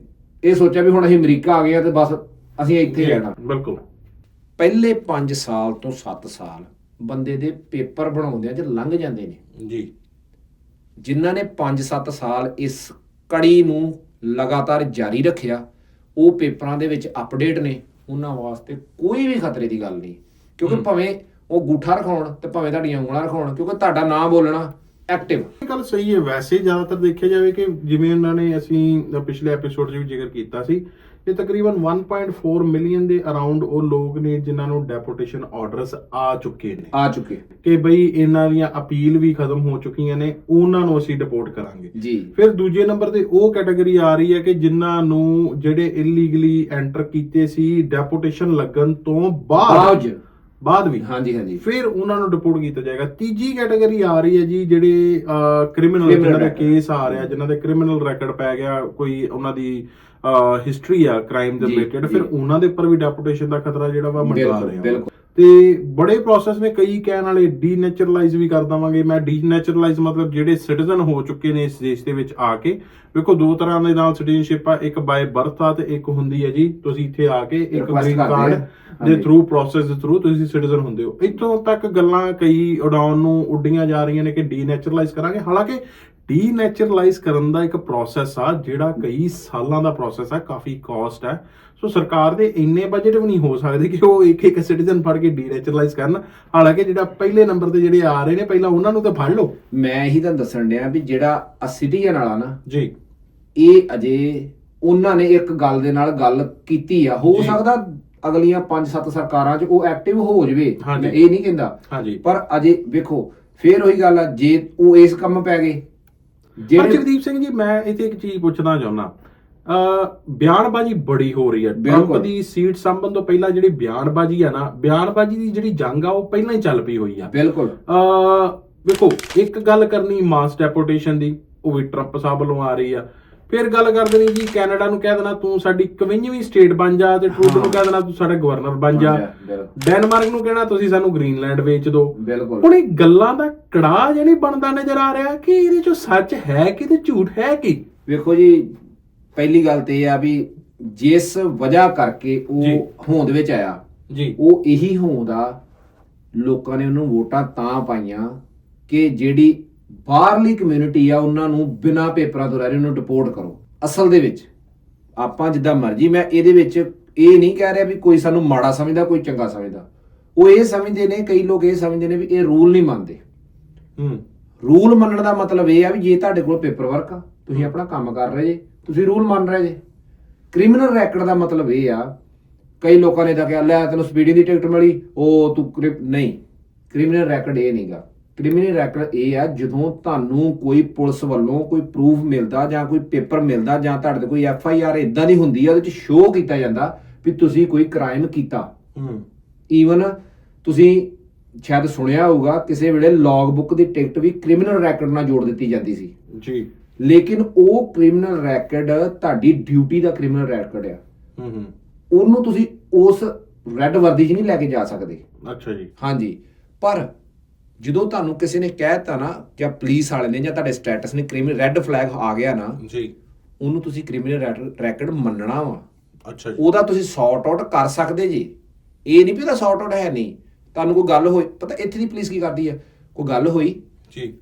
ਇਹ ਸੋਚਿਆ ਵੀ ਹੁਣ ਅਸੀਂ ਅਮਰੀਕਾ ਆ ਗਏ ਆ ਤੇ ਬਸ ਅਸੀਂ ਇੱਥੇ ਰਹਿਣਾ। ਬਿਲਕੁਲ। ਪਹਿਲੇ 5 ਸਾਲ ਤੋਂ 7 ਸਾਲ ਬੰਦੇ ਦੇ ਪੇਪਰ ਬਣਾਉਂਦਿਆਂ ਚ ਲੰਘ ਜਾਂਦੇ ਨੇ। ਜੀ। ਜਿਨ੍ਹਾਂ ਨੇ 5-7 ਸਾਲ ਇਸ ਕੜੀ ਨੂੰ ਲਗਾਤਾਰ ਜਾਰੀ ਰੱਖਿਆ ਉਹ ਪੇਪਰਾਂ ਦੇ ਵਿੱਚ ਅਪਡੇਟ ਨੇ। ਉਹਨਾਂ ਵਾਸਤੇ ਕੋਈ ਵੀ ਖਤਰੇ ਦੀ ਗੱਲ ਨਹੀਂ। ਕਿਉਂਕਿ ਭਾਵੇਂ ਉਹ ਗੂਠਾ ਰਖਾਉਣ ਤੇ ਭਾਵੇਂ ਤੁਹਾਡੀਆਂ ਉਂਗਲਾਂ ਰਖਾਉਣ ਕਿਉਂਕਿ ਤੁਹਾਡਾ ਨਾਮ ਬੋਲਣਾ ਐਕਟਿਵ ਇਹ ਗੱਲ ਸਹੀ ਹੈ। ਵੈਸੇ ਜ਼ਿਆਦਾਤਰ ਦੇਖਿਆ ਜਾਵੇ ਕਿ ਜਿਵੇਂ ਉਹਨਾਂ ਨੇ ਅਸੀਂ ਪਿਛਲੇ ਐਪੀਸੋਡ 'ਚ ਵੀ ਜ਼ਿਕਰ ਕੀਤਾ ਸੀ ਕਿ ਤਕਰੀਬਨ 1.4 ਮਿਲੀਅਨ ਦੇ ਅਰਾਊਂਡ ਉਹ ਲੋਕ ਨੇ ਜਿਨ੍ਹਾਂ ਨੂੰ ਡੈਪੋਟੇਸ਼ਨ ਆਰਡਰਸ ਆ ਚੁੱਕੇ ਨੇ। ਆ ਚੁੱਕੇ। ਕਿ ਬਈ ਇਹਨਾਂ ਦੀਆਂ ਅਪੀਲ ਵੀ ਖਤਮ ਹੋ ਚੁੱਕੀਆਂ ਨੇ ਉਹਨਾਂ ਨੂੰ ਅਸੀਂ ਡਿਪੋਰਟ ਕਰਾਂਗੇ। ਜੀ। ਫਿਰ ਦੂਜੇ ਨੰਬਰ ਤੇ ਉਹ ਕੈਟਾਗਰੀ ਆ ਰਹੀ ਹੈ ਕਿ ਜਿਨ੍ਹਾਂ ਨੂੰ ਜਿਹੜੇ ਇਲੀਗਲੀ ਐਂਟਰ ਕੀਤੇ ਸੀ ਡੈਪੋਟੇਸ਼ਨ ਲੱਗਣ ਤੋਂ ਬਾਅਦ ਬਾਅਦ ਵੀ ਹਾਂਜੀ ਹਾਂਜੀ ਫਿਰ ਉਹਨਾਂ ਨੂੰ ਡਿਪੋਰਟ ਕੀਤਾ ਜਾਏਗਾ ਤੀਜੀ ਕੈਟਾਗਰੀ ਆ ਰਹੀ ਹੈ ਜੀ ਜਿਹੜੇ ਕ੍ਰਿਮੀਨਲ ਜਿਨ੍ਹਾਂ ਦੇ. ਕੇਸ ਆ ਰਿਹਾ ਜਿਨ੍ਹਾਂ ਦੇ ਕ੍ਰਿਮੀਨਲ ਰੈਕੋਰਡ ਪੈ ਗਿਆ ਕੋਈ ਉਹਨਾਂ ਦੀ ਹਿਸਟਰੀ ਆ ਕ੍ਰਾਈਮ ਦੇ ਰਿਲੇਟਡ। ਫਿਰ ਉਹਨਾਂ ਦੇ ਉੱਪਰ ਵੀ ਡੈਪੋਟੇਸ਼ਨ ਦਾ ਖਤਰਾ ਜਿਹੜਾ ਵਾ ਮੰਡਰਾ ਰਿਹਾ। ਤੇ ਬੜੇ ਪ੍ਰੋਸੈਸ ਨੇ ਕਈ ਕਹਿਣ ਵਾਲੇ ਡੀਨੇਚਰਲਾਈਜ਼ ਵੀ ਕਰ ਦਵਾਂਗੇ। ਮੈਂ ਡੀਨੇਚਰਲਾਈਜ਼ ਮਤਲਬ ਜਿਹੜੇ ਸਿਟੀਜ਼ਨ ਹੋ ਚੁੱਕੇ ਨੇ ਇਸ ਦੇਸ਼ ਦੇ ਵਿੱਚ ਆ ਕੇ। ਵੇਖੋ ਦੋ ਤਰ੍ਹਾਂ ਦੇ ਨਾਲ ਸਿਟੀਜ਼ਨਸ਼ਿਪ ਆ ਇੱਕ ਬਾਈ ਬਰਥ ਆ ਤੇ ਇੱਕ ਹੁੰਦੀ ਹੈ ਜੀ ਤੁਸੀਂ ਇੱਥੇ ਆ ਕੇ ਇੱਕ ਗ੍ਰੀਨ ਕਾਰਡ ਆ। ਦੇ। ਥਰੂ ਪ੍ਰੋਸੈਸ ਦੇ ਥਰੂ ਤੁਸੀਂ ਸਿਟੀਜ਼ਨ ਹੁੰਦੇ ਹੋ। ਇੱਥੋਂ ਤੱਕ ਗੱਲਾਂ ਕਈ ਉਡਾਉਣ ਨੂੰ ਉੱਡੀਆਂ ਜਾ ਰਹੀਆਂ ਨੇ ਕਿ ਡੀਨੇਚਰਲਾਈਜ਼ ਕਰਾਂਗੇ। ਹਾਲਾਂਕਿ ਡੀਨੇਚਰਲਾਈਜ਼ ਕਰਨ ਦਾ ਇੱਕ ਪ੍ਰੋਸੈਸ ਆ ਜਿਹੜਾ ਕਈ ਸਾਲਾਂ ਦਾ ਪ੍ਰੋਸੈਸ ਆ ਕਾਫੀ ਕਾਸਟ ਹੈ ਸੋ ਸਰਕਾਰ ਦੇ ਇੰਨੇ ਬਜਟ ਵੀ ਨਹੀਂ ਹੋ ਸਕਦੇ ਕਿ ਉਹ ਇੱਕ ਇੱਕ ਸਿਟੀਜ਼ਨ ਫੜ ਕੇ ਡੀਨੇਚਰਲਾਈਜ਼ ਕਰਨ। ਹਾਲਾਂਕਿ ਜਿਹੜਾ ਪਹਿਲੇ ਨੰਬਰ ਤੇ ਜਿਹੜੇ ਆ ਰਹੇ ਨੇ ਪਹਿਲਾਂ ਉਹਨਾਂ ਨੂੰ ਤਾਂ ਫੜ ਲਓ। ਮੈਂ ਇਹੀ ਤੁਹਾਨੂੰ ਦੱਸਣ ਡਿਆ ਵੀ ਜਿਹੜਾ ਅਸਿਟੀਜ਼ਨ ਵਾਲਾ ਨਾ ਜੀ। ਇਹ ਅਜੇ ਉਹਨਾਂ ਨੇ ਇੱਕ ਗੱਲ ਦੇ ਨਾਲ ਗੱਲ ਕੀਤੀ ਆ। ਹੋ। ਸਕਦਾ ਅਗਲੀਆਂ 5-7 ਸਰਕਾਰਾਂ 'ਚ ਉਹ ਐਕਟਿਵ ਹੋ ਜਵੇ। ਮੈਂ ਇਹ ਨਹੀਂ ਕਹਿੰਦਾ। ਪਰ ਅਜੇ ਵੇਖੋ ਫੇਰ ਉਹੀ ਗੱਲ ਆ ਜੇ ਉਹ ਇਸ ਕੰਮ ਪੈ ਗਏ। ਪਰ ਜਿਹੜੇ ਜਗਦੀਪ ਸਿੰਘ ਜੀ ਮੈਂ ਇੱਥੇ ਇੱਕ ਚੀਜ਼ ਪੁੱਛਣਾ ਚਾਹੁੰਦਾ। ਬਿਆਨਬਾਜ਼ੀ ਬੜੀ ਹੋ ਰਹੀ ਹੈ। ਟਰੰਪ। ਦੀ ਸੀਟ ਸੰਬੰਧ ਤੋਂ ਪਹਿਲਾਂ ਜਿਹੜੀ ਬਿਆਨਬਾਜ਼ੀ ਆ ਨਾ ਬਿਆਨਬਾਜ਼ੀ ਦੀ ਜਿਹੜੀ ਜੰਗ ਆ ਉਹ ਪਹਿਲਾਂ ਹੀ ਚੱਲ ਪਈ ਹੋਈ ਆ। ਬਿਲਕੁਲ। ਅ ਵੇਖੋ ਇੱਕ ਗੱਲ ਕਰਨੀ ਮਾਸ ਡੈਪੋਟੇਸ਼ਨ ਦੀ ਉਹ ਵੀ ਟਰੰਪ ਸਾਹਿਬ ਵੱਲੋਂ ਆ ਰਹੀ ਆ। ਫਿਰ ਗੱਲ ਕਰ ਦੇਣੀ ਜੀ ਕੈਨੇਡਾ ਨੂੰ ਕਹਿ ਦੇਣਾ ਤੂੰ ਸਾਡੀ 51ਵੀਂ ਸਟੇਟ ਬਣ ਜਾ ਤੇ ਟਰੂਡੋ ਨੂੰ ਕਹਿ ਦੇਣਾ ਤੂੰ ਸਾਡਾ ਗਵਰਨਰ ਬਣ ਜਾ। ਡੈਨਮਾਰਕ ਨੂੰ ਕਹਿਣਾ ਤੁਸੀਂ ਸਾਨੂੰ ਗ੍ਰੀਨਲੈਂਡ ਵੇਚ ਦਿਓ। ਬਿਲਕੁਲ। ਹੁਣ ਇਹ ਗੱਲਾਂ ਦਾ ਕੜਾਹ ਜਿਹੜੀ ਬਣਦਾ ਨਜ਼ਰ ਆ ਰਿਹਾ ਕਿ ਇਹਦੇ ਚੋਂ ਸੱਚ ਹੈ ਕਿ ਤੇ ਝੂਠ ਹੈ ਕੀ? ਵੇਖੋ ਜੀ ਪਹਿਲੀ ਗੱਲ ਤੇ ਇਹ ਆ ਵੀ ਜਿਸ ਵਜ੍ਹਾ ਕਰਕੇ ਜੀ। ਉਹ ਹੋਂਦ ਵਿੱਚ ਆਇਆ ਜੀ। ਉਹ ਇਹੀ ਹੋਂਦ ਆ ਲੋਕਾਂ ਨੇ ਉਹਨੂੰ ਵੋਟਾਂ ਤਾਂ ਪਾਈਆਂ ਕਿ ਜਿਹੜੀ ਬਾਹਰਲੀ ਕਮਿਊਨਿਟੀ ਆ ਉਹਨਾਂ ਨੂੰ ਬਿਨਾਂ ਪੇਪਰਾਂ ਤੋਂ ਰਹਿ ਰਹੇ ਉਹਨੂੰ ਡਿਪੋਰਟ ਕਰੋ। ਅਸਲ ਦੇ ਵਿੱਚ ਆਪਾਂ ਜਿੱਦਾਂ ਮਰਜ਼ੀ ਮੈਂ ਇਹਦੇ ਵਿੱਚ ਇਹ ਨਹੀਂ ਕਹਿ ਰਿਹਾ ਵੀ ਕੋਈ ਸਾਨੂੰ ਮਾੜਾ ਸਮਝਦਾ ਕੋਈ ਚੰਗਾ ਸਮਝਦਾ। ਉਹ ਇਹ ਸਮਝਦੇ ਨੇ ਕਈ ਲੋਕ ਇਹ ਸਮਝਦੇ ਨੇ ਵੀ ਇਹ ਰੂਲ ਨਹੀਂ ਮੰਨਦੇ। ਹੂੰ। ਰੂਲ ਮੰਨਣ ਦਾ ਮਤਲਬ ਇਹ ਆ ਵੀ ਜੇ ਤੁਹਾਡੇ ਕੋਲ ਪੇਪਰ ਵਰਕ ਆ ਤੁਸੀਂ ਆਪਣਾ ਕੰਮ ਕਰ ਰਹੇ ਜੇ ਤੁਸੀਂ ਰੂਲ ਮੰਨ ਰਹੇ ਜੇ। ਕ੍ਰਿਮੀਨਲ ਰੈਕਡ ਦਾ ਮਤਲਬ ਇਹ ਆ ਕਈ ਲੋਕਾਂ ਨੇ ਤਾਂ ਕਿਹਾ ਲੈ ਤੈਨੂੰ ਸਪੀਡਿੰਗ ਦੀ ਟਿਕਟ ਮਿਲੀ ਉਹ ਤੂੰ ਨਹੀਂ ਕ੍ਰਿਮੀਨਲ ਰੈਕਡ ਇਹ ਨਹੀਂਗਾ ਕ੍ਰਿਮੀਨਲ ਰੈਕਡ ਇਹ ਆ ਜਦੋਂ ਤੁਹਾਨੂੰ ਕੋਈ ਪੁਲਿਸ ਵੱਲੋਂ ਕੋਈ ਪ੍ਰੂਫ ਮਿਲਦਾ ਜਾਂ ਕੋਈ ਪੇਪਰ ਮਿਲਦਾ ਜਾਂ ਤੁਹਾਡੇ ਤੇ ਕੋਈ ਐਫ ਆਈ ਆਰ ਇਦਾਂ ਦੀ ਹੁੰਦੀ ਆ ਉਹਦੇ ਵਿੱਚ ਸ਼ੋਅ ਕੀਤਾ ਜਾਂਦਾ ਵੀ ਤੁਸੀਂ ਕੋਈ ਕ੍ਰਾਈਮ ਕੀਤਾ। ਹੂੰ। ਈਵਨ ਤੁਸੀਂ ਸ਼ਾਇਦ ਸੁਣਿਆ ਹੋਊਗਾ ਕਿਸੇ ਵੇਲੇ ਲੌਗ ਬੁੱਕ ਦੀ ਟਿਕਟ ਵੀ ਕ੍ਰਿਮੀਨਲ ਰੈਕਡ ਨਾਲ ਜੋੜ ਦਿੱਤੀ ਜਾਂਦੀ ਸੀ। ਜੀ। ਲੇਕਿਨ ਉਹ ਕ੍ਰਿਮੀਨਲ ਰੈਕਡ ਤੁਹਾਡੀ ਡਿਊਟੀ ਦਾ ਕ੍ਰਿਮੀਨਲ ਰੈਕਡ ਆ। ਹੂੰ ਹੂੰ। ਉਹਨੂੰ ਤੁਸੀਂ ਉਸ ਰੈੱਡ ਵਰਦੀ 'ਚ ਨਹੀਂ ਲੈ ਕੇ ਜਾ ਸਕਦੇ। ਅੱਛਾ ਜੀ। ਹਾਂਜੀ। ਪਰ ਜਦੋਂ ਤੁਹਾਨੂੰ ਕਿਸੇ ਨੇ ਕਹਿਤਾ ਨਾ ਜਾਂ ਪੁਲਿਸ ਵਾਲੇ ਨੇ ਜਾਂ ਤੁਹਾਡੇ ਸਟੇਟਸ ਨੇ ਕ੍ਰਿਮੀਨਲ ਰੈੱਡ ਫਲੈਗ ਆ ਗਿਆ ਨਾ ਜੀ। ਉਹਨੂੰ ਤੁਸੀਂ ਕ੍ਰਿਮੀਨਲ ਰੈਕਡ ਮੰਨਣਾ ਵਾ। ਅੱਛਾ ਜੀ। ਉਹਦਾ ਤੁਸੀਂ ਸੌਟ ਆਊਟ ਕਰ ਸਕਦੇ ਜੀ। ਇਹ ਨਹੀਂ ਵੀ ਉਹਦਾ ਸੌਟ ਆਊਟ ਹੈ ਨਹੀਂ। ਤੁਹਾਨੂੰ ਕੋਈ ਗੱਲ ਹੋਈ ਪਤਾ ਇੱਥੇ ਦੀ ਪੁਲਿਸ ਕੀ ਕਰਦੀ ਹੈ ਕੋਈ ਗੱਲ ਹੋਈ? ਜੀ।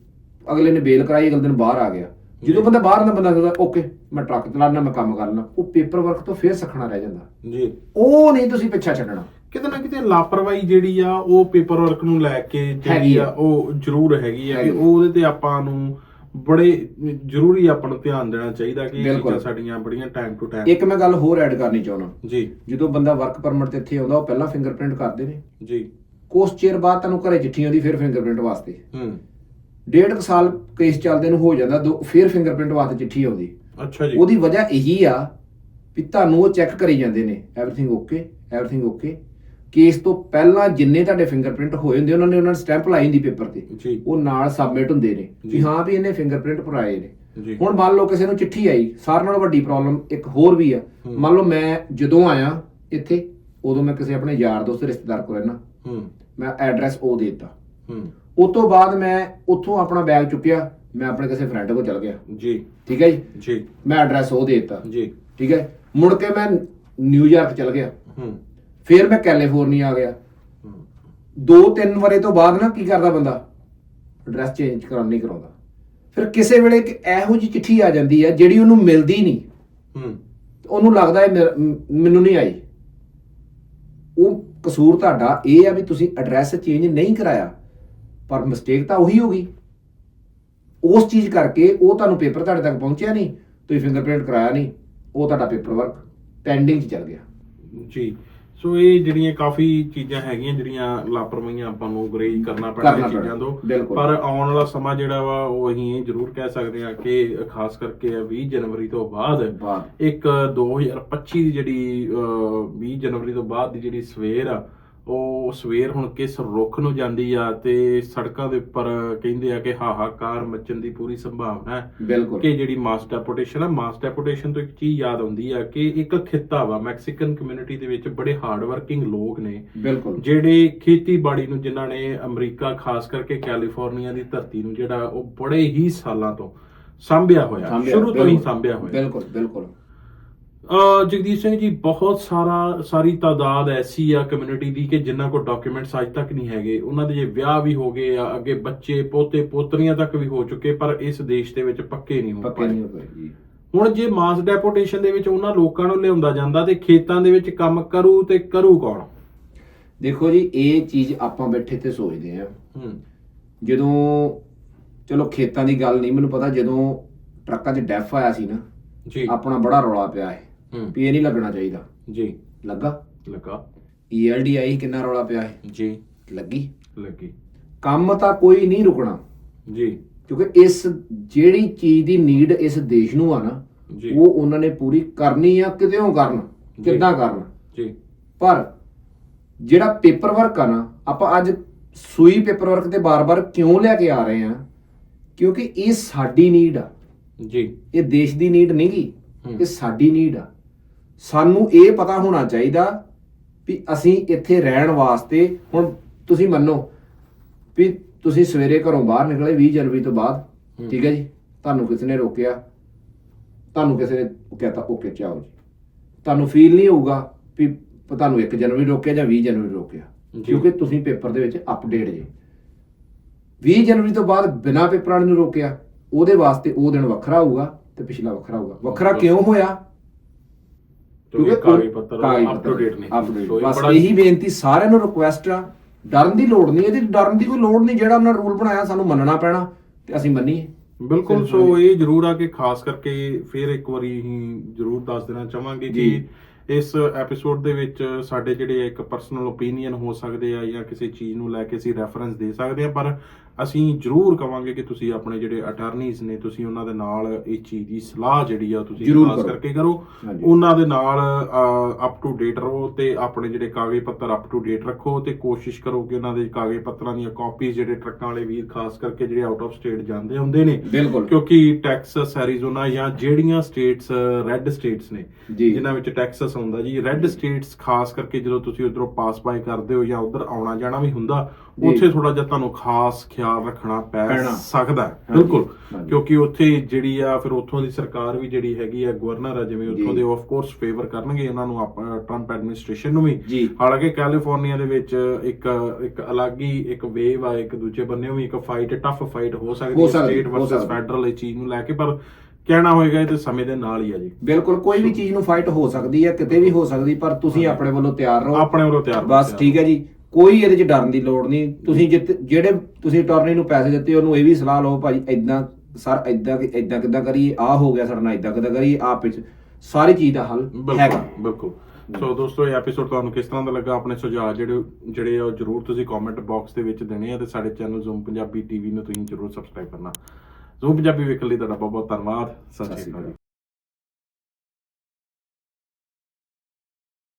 ਅਗਲੇ ਨੇ ਬੇਲ ਕਰਾਈ ਅਗਲੇ ਦਿਨ ਬਾਹਰ ਆ ਗਿਆ। ਜਦੋਂ ਬੰਦਾ ਬਾਹਰ ਦਾ ਬੰਦਾ ਕਹਿੰਦਾ ਓਕੇ ਮੈਂ ਟਰੱਕ ਚਲਾਉਣਾ ਮੈਂ ਕੰਮ ਕਰਨਾ ਉਹ ਪੇਪਰ ਵਰਕ ਤੋਂ ਫੇਰ ਸਖਣਾ ਰਹਿ ਜਾਂਦਾ। ਜੀ। ਉਹ ਨਹੀਂ ਤੁਸੀਂ ਪਿੱਛਾ ਛੱਡਣਾ। ਕਿਤੇ ਨਾ ਕਿਤੇ ਲਾਪਰਵਾਹੀ ਜਿਹੜੀ ਆ ਉਹ ਪੇਪਰ ਵਰਕ ਨੂੰ ਲੈ ਕੇ ਜਿਹੜੀ ਆ। ਉਹ ਜ਼ਰੂਰ ਹੈਗੀ ਆ ਕਿ। ਉਹਦੇ ਤੇ ਆਪਾਂ ਨੂੰ ਬੜੇ ਜ਼ਰੂਰੀ ਆਪਾਂ ਨੂੰ ਧਿਆਨ ਦੇਣਾ ਚਾਹੀਦਾ ਕਿ। ਚੀਜ਼ਾਂ ਸਾਡੀਆਂ ਬੜੀਆਂ ਟਾਈਮ ਟੂ ਟਾਈਮ ਇੱਕ ਮੈਂ ਗੱਲ ਹੋਰ ਐਡ ਕਰਨੀ ਚਾਹੁੰਦਾ। ਜੀ। ਜਦੋਂ ਬੰਦਾ ਵਰਕ ਪਰਮਿਟ ਤੇ ਇੱਥੇ ਆਉਂਦਾ ਉਹ ਪਹਿਲਾਂ ਫਿੰਗਰਪ੍ਰਿੰਟ ਕਰਦੇ ਨੇ। ਜੀ। ਕੁਛ ਚਿਰ ਬਾਅਦ ਤੁਹਾਨੂੰ ਘਰੇ ਚਿੱਠੀ ਆਉਂਦੀ ਫਿਰ ਫਿੰਗਰਪ੍ਰਿੰਟ ਵਾਸਤੇ। ਹੂੰ। ਡੇਢ ਕੁ ਸਾਲ ਕੇਸ ਚੱਲਦੇ ਨੂੰ ਹੋ ਜਾਂਦਾ ਦੋ ਫਿਰ ਫਿੰਗਰਪ੍ਰਿੰਟ ਵਾਸਤੇ ਚਿੱਠੀ ਆਉਂਦੀ। ਅੱਛਾ ਜੀ। ਉਹਦੀ ਵਜ੍ਹਾ ਇਹੀ ਆ ਵੀ ਤੁਹਾਨੂੰ ਉਹ ਚੈੱਕ ਕਰੀ ਜਾਂਦੇ ਨੇ everything okay everything okay case ਤੋਂ ਪਹਿਲਾਂ ਜਿੰਨੇ ਤੁਹਾਡੇ ਫਿੰਗਰਪ੍ਰਿੰਟ ਹੋਏ ਹੁੰਦੇ ਉਹਨਾਂ ਨੇ ਉਹਨਾਂ ਨੇ ਸਟੈਂਪ ਲਾਈ ਹੁੰਦੀ ਪੇਪਰ ਤੇ। ਉਹ ਨਾਲ ਸਬਮਿਟ ਹੁੰਦੇ ਨੇ। ਵੀ ਹਾਂ ਵੀ ਇਹਨੇ ਫਿੰਗਰਪ੍ਰਿੰਟ ਭਰਾਏ ਨੇ। ਹੁਣ ਮੰਨ ਲਓ ਕਿਸੇ ਨੂੰ ਚਿੱਠੀ ਆਈ ਸਾਰਿਆਂ ਨਾਲੋਂ ਵੱਡੀ ਪ੍ਰੋਬਲਮ ਇੱਕ ਹੋਰ ਵੀ ਆ। ਮੰਨ ਲਓ ਮੈਂ ਜਦੋਂ ਆਇਆ ਇੱਥੇ ਉਦੋਂ ਮੈਂ ਕਿਸੇ ਆਪਣੇ ਯਾਰ ਦੋਸਤ ਰਿਸ਼ਤੇਦਾਰ ਕੋਲ ਰਹਿਣਾ ਹੂੰ। ਮੈਂ ਐਡਰੈਸ ਉਹ ਦੇ ਦਿੱਤਾ। ਹੂੰ। ਉਸ ਤੋਂ ਬਾਅਦ ਮੈਂ ਉੱਥੋਂ ਆਪਣਾ ਬੈਗ ਚੁੱਕਿਆ ਮੈਂ ਆਪਣੇ ਕਿਸੇ ਫਰੈਂਡ ਕੋਲ ਚਲ ਗਿਆ। ਜੀ। ਠੀਕ ਹੈ ਜੀ? ਜੀ। ਮੈਂ ਐਡਰੈਸ ਉਹ ਦੇ ਦਿੱਤਾ। ਜੀ। ਠੀਕ ਹੈ? ਮੁੜ ਕੇ ਮੈਂ ਨਿਊਯਾਰਕ ਚਲ ਗਿਆ। ਹੂੰ। ਫਿਰ ਮੈਂ ਕੈਲੀਫੋਰਨੀਆ ਆ ਗਿਆ। ਦੋ ਤਿੰਨ ਵਰੇ ਤੋਂ ਬਾਅਦ ਨਾ ਕੀ ਕਰਦਾ ਬੰਦਾ? ਐਡਰੈਸ ਚੇਂਜ ਕਰਾਉਣ ਨਹੀਂ ਕਰਾਉਂਦਾ। ਫਿਰ ਕਿਸੇ ਵੇਲੇ ਇੱਕ ਇਹੋ ਜਿਹੀ ਚਿੱਠੀ ਆ ਜਾਂਦੀ ਹੈ ਜਿਹੜੀ ਉਹਨੂੰ ਮਿਲਦੀ ਨਹੀਂ। ਹੂੰ। ਉਹਨੂੰ ਲੱਗਦਾ ਹੈ ਮੈਨੂੰ ਨਹੀਂ ਆਈ। ਉਹ ਕਸੂਰ ਤੁਹਾਡਾ ਇਹ ਆ ਵੀ ਤੁਸੀਂ ਐਡਰੈਸ ਚੇਂਜ ਨਹੀਂ ਕਰਾਇਆ। ਪਰ ਮਿਸਟੇਕ ਤਾਂ ਉਹੀ ਹੋ ਗਈ। ਉਸ ਚੀਜ਼ ਕਰਕੇ ਉਹ ਤੁਹਾਨੂੰ ਪੇਪਰ ਤੁਹਾਡੇ ਤੱਕ ਪਹੁੰਚਿਆ ਨਹੀਂ ਤੁਸੀਂ ਫਿੰਗਰਪ੍ਰਿੰਟ ਕਰਾਇਆ ਨਹੀਂ ਉਹ ਤੁਹਾਡਾ ਪੇਪਰ ਵਰਕ ਪੈਂਡਿੰਗ 'ਚ ਚੱਲ ਗਿਆ। ਜੀ। ਸੋ ਇਹ ਜਿਹੜੀਆਂ ਕਾਫੀ ਚੀਜ਼ਾਂ ਹੈਗੀਆਂ ਜਿਹੜੀਆਂ ਲਾਪਰਵਾਹੀਆਂ ਆਪਾਂ ਨੂੰ ਗਰੇਜ ਕਰਨਾ ਪੈਣਾ ਚੀਜ਼ਾਂ ਤੋਂ। ਪਰ ਆਉਣ ਵਾਲਾ ਸਮਾਂ ਜਿਹੜਾ ਵਾ ਉਹ ਅਸੀਂ ਇਹ ਜ਼ਰੂਰ ਕਹਿ ਸਕਦੇ ਹਾਂ ਕਿ ਖਾਸ ਕਰਕੇ 20 ਜਨਵਰੀ ਤੋਂ ਬਾਅਦ ਇੱਕ 2025 ਦੀ ਜਿਹੜੀ ਅਹ, 20 ਜਨਵਰੀ ਤੋਂ ਬਾਅਦ ਦੀ ਜਿਹੜੀ ਸਵੇਰ ਆ ਉਹ ਸਵੇਰ ਹੁਣ ਕਿਸ ਰੁੱਖ ਨੂੰ ਜਾਂਦੀ ਆ ਤੇ ਸੜਕਾਂ ਦੇ ਉੱਪਰ ਕਹਿੰਦੇ ਆ ਕਿ ਹਾਹਾਕਾਰ ਮੱਚਣ ਦੀ ਪੂਰੀ ਸੰਭਾਵਨਾ ਹੈ। ਕਿ ਜਿਹੜੀ ਮਾਸ ਡੈਪੋਟੇਸ਼ਨ ਆ ਮਾਸ ਡੈਪੋਟੇਸ਼ਨ ਤੋਂ ਇੱਕ ਚੀਜ਼ ਯਾਦ ਆਉਂਦੀ ਆ ਕਿ ਇੱਕ ਖਿੱਤਾ ਵਾ ਮੈਕਸੀਕਨ ਕਮਿਊਨਿਟੀ ਦੇ ਵਿੱਚ ਬੜੇ ਹਾਰਡ ਵਰਕਿੰਗ ਲੋਕ ਨੇ। ਜਿਹੜੇ ਖੇਤੀਬਾੜੀ ਨੂੰ ਜਿਨ੍ਹਾਂ ਨੇ ਅਮਰੀਕਾ ਖਾਸ ਕਰਕੇ ਕੈਲੀਫੋਰਨੀਆ ਦੀ ਧਰਤੀ ਨੂੰ ਜਿਹੜਾ ਉਹ ਬੜੇ ਹੀ ਸਾਲਾਂ ਤੋਂ ਸਾਂਭਿਆ ਹੋਇਆ ਸ਼ੁਰੂ ਤੋਂ ਹੀ ਸਾਂਭਿਆ ਹੋਇਆ। ਬਿਲਕੁਲ ਬਿਲਕੁਲ। ਅ ਜਗਦੀਸ਼ ਸਿੰਘ ਜੀ ਬਹੁਤ ਸਾਰਾ ਸਾਰੀ ਤਾਦਾਦ ਐਸੀ ਆ ਕਮਿਊਨਿਟੀ ਦੀ ਕਿ ਜਿਨ੍ਹਾਂ ਕੋਲ ਡਾਕੂਮੈਂਟਸ ਅੱਜ ਤੱਕ ਨਹੀਂ ਹੈਗੇ। ਉਹਨਾਂ ਦੇ ਜੇ ਵਿਆਹ ਵੀ ਹੋ ਗਏ ਆ ਅੱਗੇ ਬੱਚੇ ਪੋਤੇ ਪੋਤਰੀਆਂ ਤੱਕ ਵੀ ਹੋ ਚੁੱਕੇ ਪਰ ਇਸ ਦੇਸ਼ ਦੇ ਵਿੱਚ ਪੱਕੇ ਨਹੀਂ ਹੋ ਪੱਕੇ ਨਹੀਂ ਹੋ ਪਏ ਜੀ। ਹੁਣ ਜੇ ਮਾਸ ਡੈਪੋਟੇਸ਼ਨ ਦੇ ਵਿੱਚ ਉਹਨਾਂ ਲੋਕਾਂ ਨੂੰ ਲਿਆਉਂਦਾ ਜਾਂਦਾ ਤੇ ਖੇਤਾਂ ਦੇ ਵਿੱਚ ਕੰਮ ਕਰੂ ਤੇ ਕਰੂ ਕੌਣ? ਦੇਖੋ ਜੀ ਇਹ ਚੀਜ਼ ਆਪਾਂ ਬੈਠੇ ਤੇ ਸੋਚਦੇ ਆ ਹੂੰ। ਜਦੋਂ ਚਲੋ ਖੇਤਾਂ ਦੀ ਗੱਲ ਨਹੀਂ ਮੈਨੂੰ ਪਤਾ ਜਦੋਂ ਟਰੱਕਾਂ 'ਚ ਡੈਫ ਆਇਆ ਸੀ ਨਾ ਜੀ। ਆਪਣਾ ਬੜਾ ਰੌਲਾ ਪਿਆ ਹੈ। ਹੂੰ। ਵੀ ਇਹ ਨਹੀਂ ਲੱਗਣਾ ਚਾਹੀਦਾ। ਜੀ। ਲੱਗਾ? ਲੱਗਾ। ਈਐਲਡੀ ਆਈ ਕਿੰਨਾ ਰੌਲਾ ਪਿਆ ਹੈ ਜੀ। ਲੱਗੀ? ਲੱਗੀ। ਕੰਮ ਤਾਂ ਕੋਈ ਨਹੀਂ ਰੁਕਣਾ। ਜੀ। ਕਿਉਂਕਿ ਇਸ ਜਿਹੜੀ ਚੀਜ਼ ਦੀ ਨੀਡ ਇਸ ਦੇਸ਼ ਨੂੰ ਆ ਨਾ ਜੀ। ਉਹ ਉਹਨਾਂ ਨੇ ਪੂਰੀ ਕਰਨੀ ਆ ਕਿਤੇੋਂ ਕਰਨ? ਜੀ। ਕਿੱਦਾਂ ਕਰਨ? ਜੀ। ਪਰ ਜਿਹੜਾ ਪੇਪਰ ਵਰਕ ਆ ਨਾ ਆਪਾਂ ਅੱਜ ਸੂਈ ਪੇਪਰ ਵਰਕ ਤੇ ਬਾਰ-ਬਾਰ ਕਿਉਂ ਲੈ ਕੇ ਆ ਰਹੇ ਆ? ਕਿਉਂਕਿ ਇਹ ਸਾਡੀ ਨੀਡ ਆ। ਜੀ। ਇਹ ਦੇਸ਼ ਦੀ ਨੀਡ ਨਹੀਂਗੀ ਹੂੰ। ਇਹ ਸਾਡੀ ਨੀਡ ਆ। ਸਾਨੂੰ ਇਹ ਪਤਾ ਹੋਣਾ ਚਾਹੀਦਾ ਵੀ ਅਸੀਂ ਇੱਥੇ ਰਹਿਣ ਵਾਸਤੇ ਹੁਣ ਤੁਸੀਂ ਮੰਨੋ ਵੀ ਤੁਸੀਂ ਸਵੇਰੇ ਘਰੋਂ ਬਾਹਰ ਨਿਕਲੇ 20 ਜਨਵਰੀ ਤੋਂ ਬਾਅਦ ਠੀਕ ਹੈ ਜੀ? ਤੁਹਾਨੂੰ ਕਿਸੇ ਨੇ ਰੋਕਿਆ ਤੁਹਾਨੂੰ ਕਿਸੇ ਨੇ ਕਹਤਾ ਓਕੇ ਚਾਓ ਜੀ। ਤੁਹਾਨੂੰ ਫੀਲ ਨਹੀਂ ਹੋਊਗਾ ਵੀ ਤੁਹਾਨੂੰ 1 ਜਨਵਰੀ ਰੋਕਿਆ ਜਾਂ 20 ਜਨਵਰੀ ਰੋਕਿਆ। ਕਿਉਂਕਿ ਤੁਸੀਂ ਪੇਪਰ ਦੇ ਵਿੱਚ ਅਪਡੇਟ ਜੇ। 20 ਜਨਵਰੀ ਤੋਂ ਬਾਅਦ ਬਿਨਾਂ ਪੇਪਰਾਂ ਨੂੰ ਰੋਕਿਆ ਉਹਦੇ ਵਾਸਤੇ ਉਹ ਦਿਨ ਵੱਖਰਾ ਹੋਊਗਾ ਤੇ ਪਿਛਲਾ ਵੱਖਰਾ ਹੋਊਗਾ। ਵੱਖਰਾ ਕਿਉਂ ਹੋਇਆ? ਕਿਉਂਕਿ ਕਾਗਜ਼ ਪੱਤਰ ਅਪ ਟੂ ਡੇਟ ਨਹੀਂ। ਬਸ ਇਹੀ ਬੇਨਤੀ ਸਾਰਿਆਂ ਨੂੰ ਰਿਕੁਐਸਟ ਆ। ਡਰਨ ਦੀ ਲੋੜ ਨਹੀਂ ਇਹਦੀ ਡਰਨ ਦੀ ਕੋਈ ਲੋੜ ਨਹੀਂ ਜਿਹੜਾ ਉਹਨਾਂ ਰੂਲ ਬਣਾਇਆ ਸਾਨੂੰ ਮੰਨਣਾ ਪੈਣਾ ਤੇ ਅਸੀਂ ਮੰਨੀਏ। ਬਿਲਕੁਲ ਸੋ ਇਹ ਜ਼ਰੂਰ ਆ ਕਿ ਖਾਸ ਕਰਕੇ ਫਿਰ ਇੱਕ ਵਾਰੀ ਹੀ ਜ਼ਰੂਰ ਦੱਸ ਦੇਣਾ ਚਾਹਾਂਗੇ। ਕਿ ਇਸ ਐਪੀਸੋਡ ਦੇ ਵਿੱਚ ਸਾਡੇ ਜਿਹੜੇ ਇੱਕ ਪਰਸਨਲ ਓਪੀਨੀਅਨ ਹੋ ਸਕਦੇ ਆ ਜਾਂ ਕਿਸੇ ਚੀਜ਼ ਨੂੰ ਲੈ ਕੇ ਅਸੀਂ ਰੈਫਰੈਂਸ ਦੇ ਸਕਦੇ ਆ ਪਰ ਅਸੀਂ ਜ਼ਰੂਰ ਕਵਾਂਗੇ ਕਿ ਤੁਸੀਂ ਆਪਣੇ ਜਿਹੜੇ ਅਟਾਰਨੀਜ਼ ਨੇ ਤੁਸੀਂ ਉਹਨਾਂ ਦੇ ਨਾਲ ਇਹ ਚੀਜ਼ ਦੀ ਸਲਾਹ ਜਿਹੜੀ ਆ ਤੁਸੀਂ ਖਾਸ ਕਰੋ। ਕਰਕੇ ਕਰੋ। ਉਹਨਾਂ ਦੇ ਨਾਲ ਅਪ ਟੂ ਡੇਟ ਰਹੋ ਤੇ ਆਪਣੇ ਜਿਹੜੇ ਕਾਗਜ਼ ਪੱਤਰ ਅਪ ਟੂ ਡੇਟ ਰੱਖੋ ਤੇ ਕੋਸ਼ਿਸ਼ ਕਰੋ ਕਿ ਉਹਨਾਂ ਦੇ ਕਾਗਜ਼ ਪੱਤਰਾਂ ਦੀਆਂ ਕਾਪੀਆਂ ਜਿਹੜੇ ਟਰੱਕਾਂ ਵਾਲੇ ਵੀਰ ਖਾਸ ਕਰਕੇ ਜਿਹੜੇ ਆਊਟ ਆਫ ਸਟੇਟ ਜਾਂਦੇ ਹੁੰਦੇ ਨੇ ਕਿਉਂਕਿ ਟੈਕਸਸ ਐਰੀਜ਼ੋਨਾ ਜਾਂ ਜਿਹੜੀਆਂ ਸਟੇਟਸ ਰੈੱਡ ਸਟੇਟਸ ਨੇ। ਜਿਨ੍ਹਾਂ ਵਿੱਚ ਟੈਕਸਸ ਆਉਂਦਾ ਜੀ ਰੈੱਡ ਸਟੇਟਸ ਖਾਸ ਕਰਕੇ ਜਦੋਂ ਤੁਸੀਂ ਉਧਰੋਂ ਪਾਸ ਬਾਈ ਕਰਦੇ ਹੋ ਜਾਂ ਉਧਰ ਆਉਣਾ ਜਾਣਾ ਵੀ ਹੁੰਦਾ। ਉੱਥੇ ਥੋੜਾ ਜਿਹਾ ਤੁਹਾਨੂੰ ਖਾਸ ਖਿਆਲ ਰੱਖਣਾ ਪੈ। ਸਕਦਾ ਬਿਲਕੁਲ। ਕਿਉਂਕਿ ਉੱਥੇ ਜਿਹੜੀ ਆ ਫਿਰ ਉੱਥੋਂ ਦੀ ਸਰਕਾਰ ਵੀ ਜਿਹੜੀ ਹੈਗੀ ਆ ਗਵਰਨਰ ਆ ਜਿਵੇਂ ਉੱਥੋਂ। ਦੇ ਆਫ ਕੋਰਸ ਫੇਵਰ ਕਰਨਗੇ ਇਹਨਾਂ ਨੂੰ ਟਰੰਪ ਐਡਮਿਨਿਸਟ੍ਰੇਸ਼ਨ ਨੂੰ ਵੀ। ਹਾਲਾਂਕਿ ਕੈਲੀਫੋਰਨੀਆ ਦੇ ਵਿੱਚ ਇੱਕ ਇੱਕ ਅਲੱਗ ਹੀ ਇੱਕ ਵੇਵ ਆ ਇੱਕ ਦੂਜੇ ਬੰਨੇ ਵੀ ਇੱਕ ਫਾਈਟ ਟਫ ਫਾਈਟ ਹੋ ਸਕਦੀ ਹੋ ਸਟੇਟ ਵਰਸਸ। ਫੈਡਰਲ ਇਹ ਚੀਜ਼ ਨੂੰ ਲੈ ਕੇ ਪਰ ਕਹਿਣਾ ਹੋਏਗਾ ਇਹ ਤੇ ਸਮੇਂ ਦੇ ਨਾਲ ਹੀ ਆ ਜੀ ਬਿਲਕੁਲ ਕੋਈ ਵੀ ਚੀਜ਼ ਨੂੰ ਫਾਈਟ ਹੋ ਸਕਦੀ ਹੈ ਕਿਤੇ ਵੀ ਹੋ ਸਕਦੀ ਪਰ ਤੁਸੀਂ ਆਪਣੇ ਵੱਲੋਂ ਤਿਆਰ ਰਹੋ ਆਪਣੇ ਵੱਲੋਂ ਤਿਆਰ ਬਸ ਠੀਕ ਹੈ ਜੀ ਕੋਈ ਇਹਦੇ 'ਚ ਡਰਨ ਦੀ ਲੋੜ ਨਹੀਂ। ਤੁਸੀਂ ਜਿੱਤ- ਜਿਹੜੇ ਤੁਸੀਂ ਅਟਾਰਨੀ ਨੂੰ ਪੈਸੇ ਦਿੱਤੇ ਉਹਨੂੰ ਇਹ ਵੀ ਸਲਾਹ ਲਓ ਭਾਈ ਇਦਾਂ ਸਰ ਕਿ ਇਦਾਂ ਕਿੱਦਾਂ ਕਰੀਏ ਆ ਹੋ ਗਿਆ ਸਾਡੇ ਨਾਲ ਇਦਾਂ ਕਿੱਦਾਂ ਕਰੀਏ ਆ ਪਿੱਛ ਸਾਰੀ ਚੀਜ਼ ਦਾ ਹੱਲ ਹੈਗਾ। ਬਿਲਕੁਲ। ਬਿਲਕੁਲ ਸੋ ਦੋਸਤੋ ਇਹ ਐਪੀਸੋਡ ਤੁਹਾਨੂੰ ਕਿਸ ਤਰ੍ਹਾਂ ਦਾ ਲੱਗਾ? ਆਪਣੇ ਸੁਝਾਅ ਜਿਹੜੇ ਜਿਹੜੇ ਆ ਉਹ ਜਰੂਰ ਤੁਸੀਂ ਕਮੈਂਟ ਬਾਕਸ ਦੇ ਵਿੱਚ ਦੇਣੇ ਆ ਤੇ ਸਾਡੇ ਚੈਨਲ ਜ਼ੂਮ ਪੰਜਾਬੀ ਟੀਵੀ ਨੂੰ ਤੁਸੀਂ ਜਰੂਰ ਸਬਸਕ੍ਰਾਈਬ ਕਰਨਾ। ਜ਼ੂਮ ਪੰਜਾਬੀ ਵੇਖਣ ਲਈ ਤੁਹਾਡਾ ਬਹੁਤ ਬਹੁਤ ਧੰਨਵਾਦ। ਸਤਿ ਸ਼੍ਰੀ ਅਕਾਲ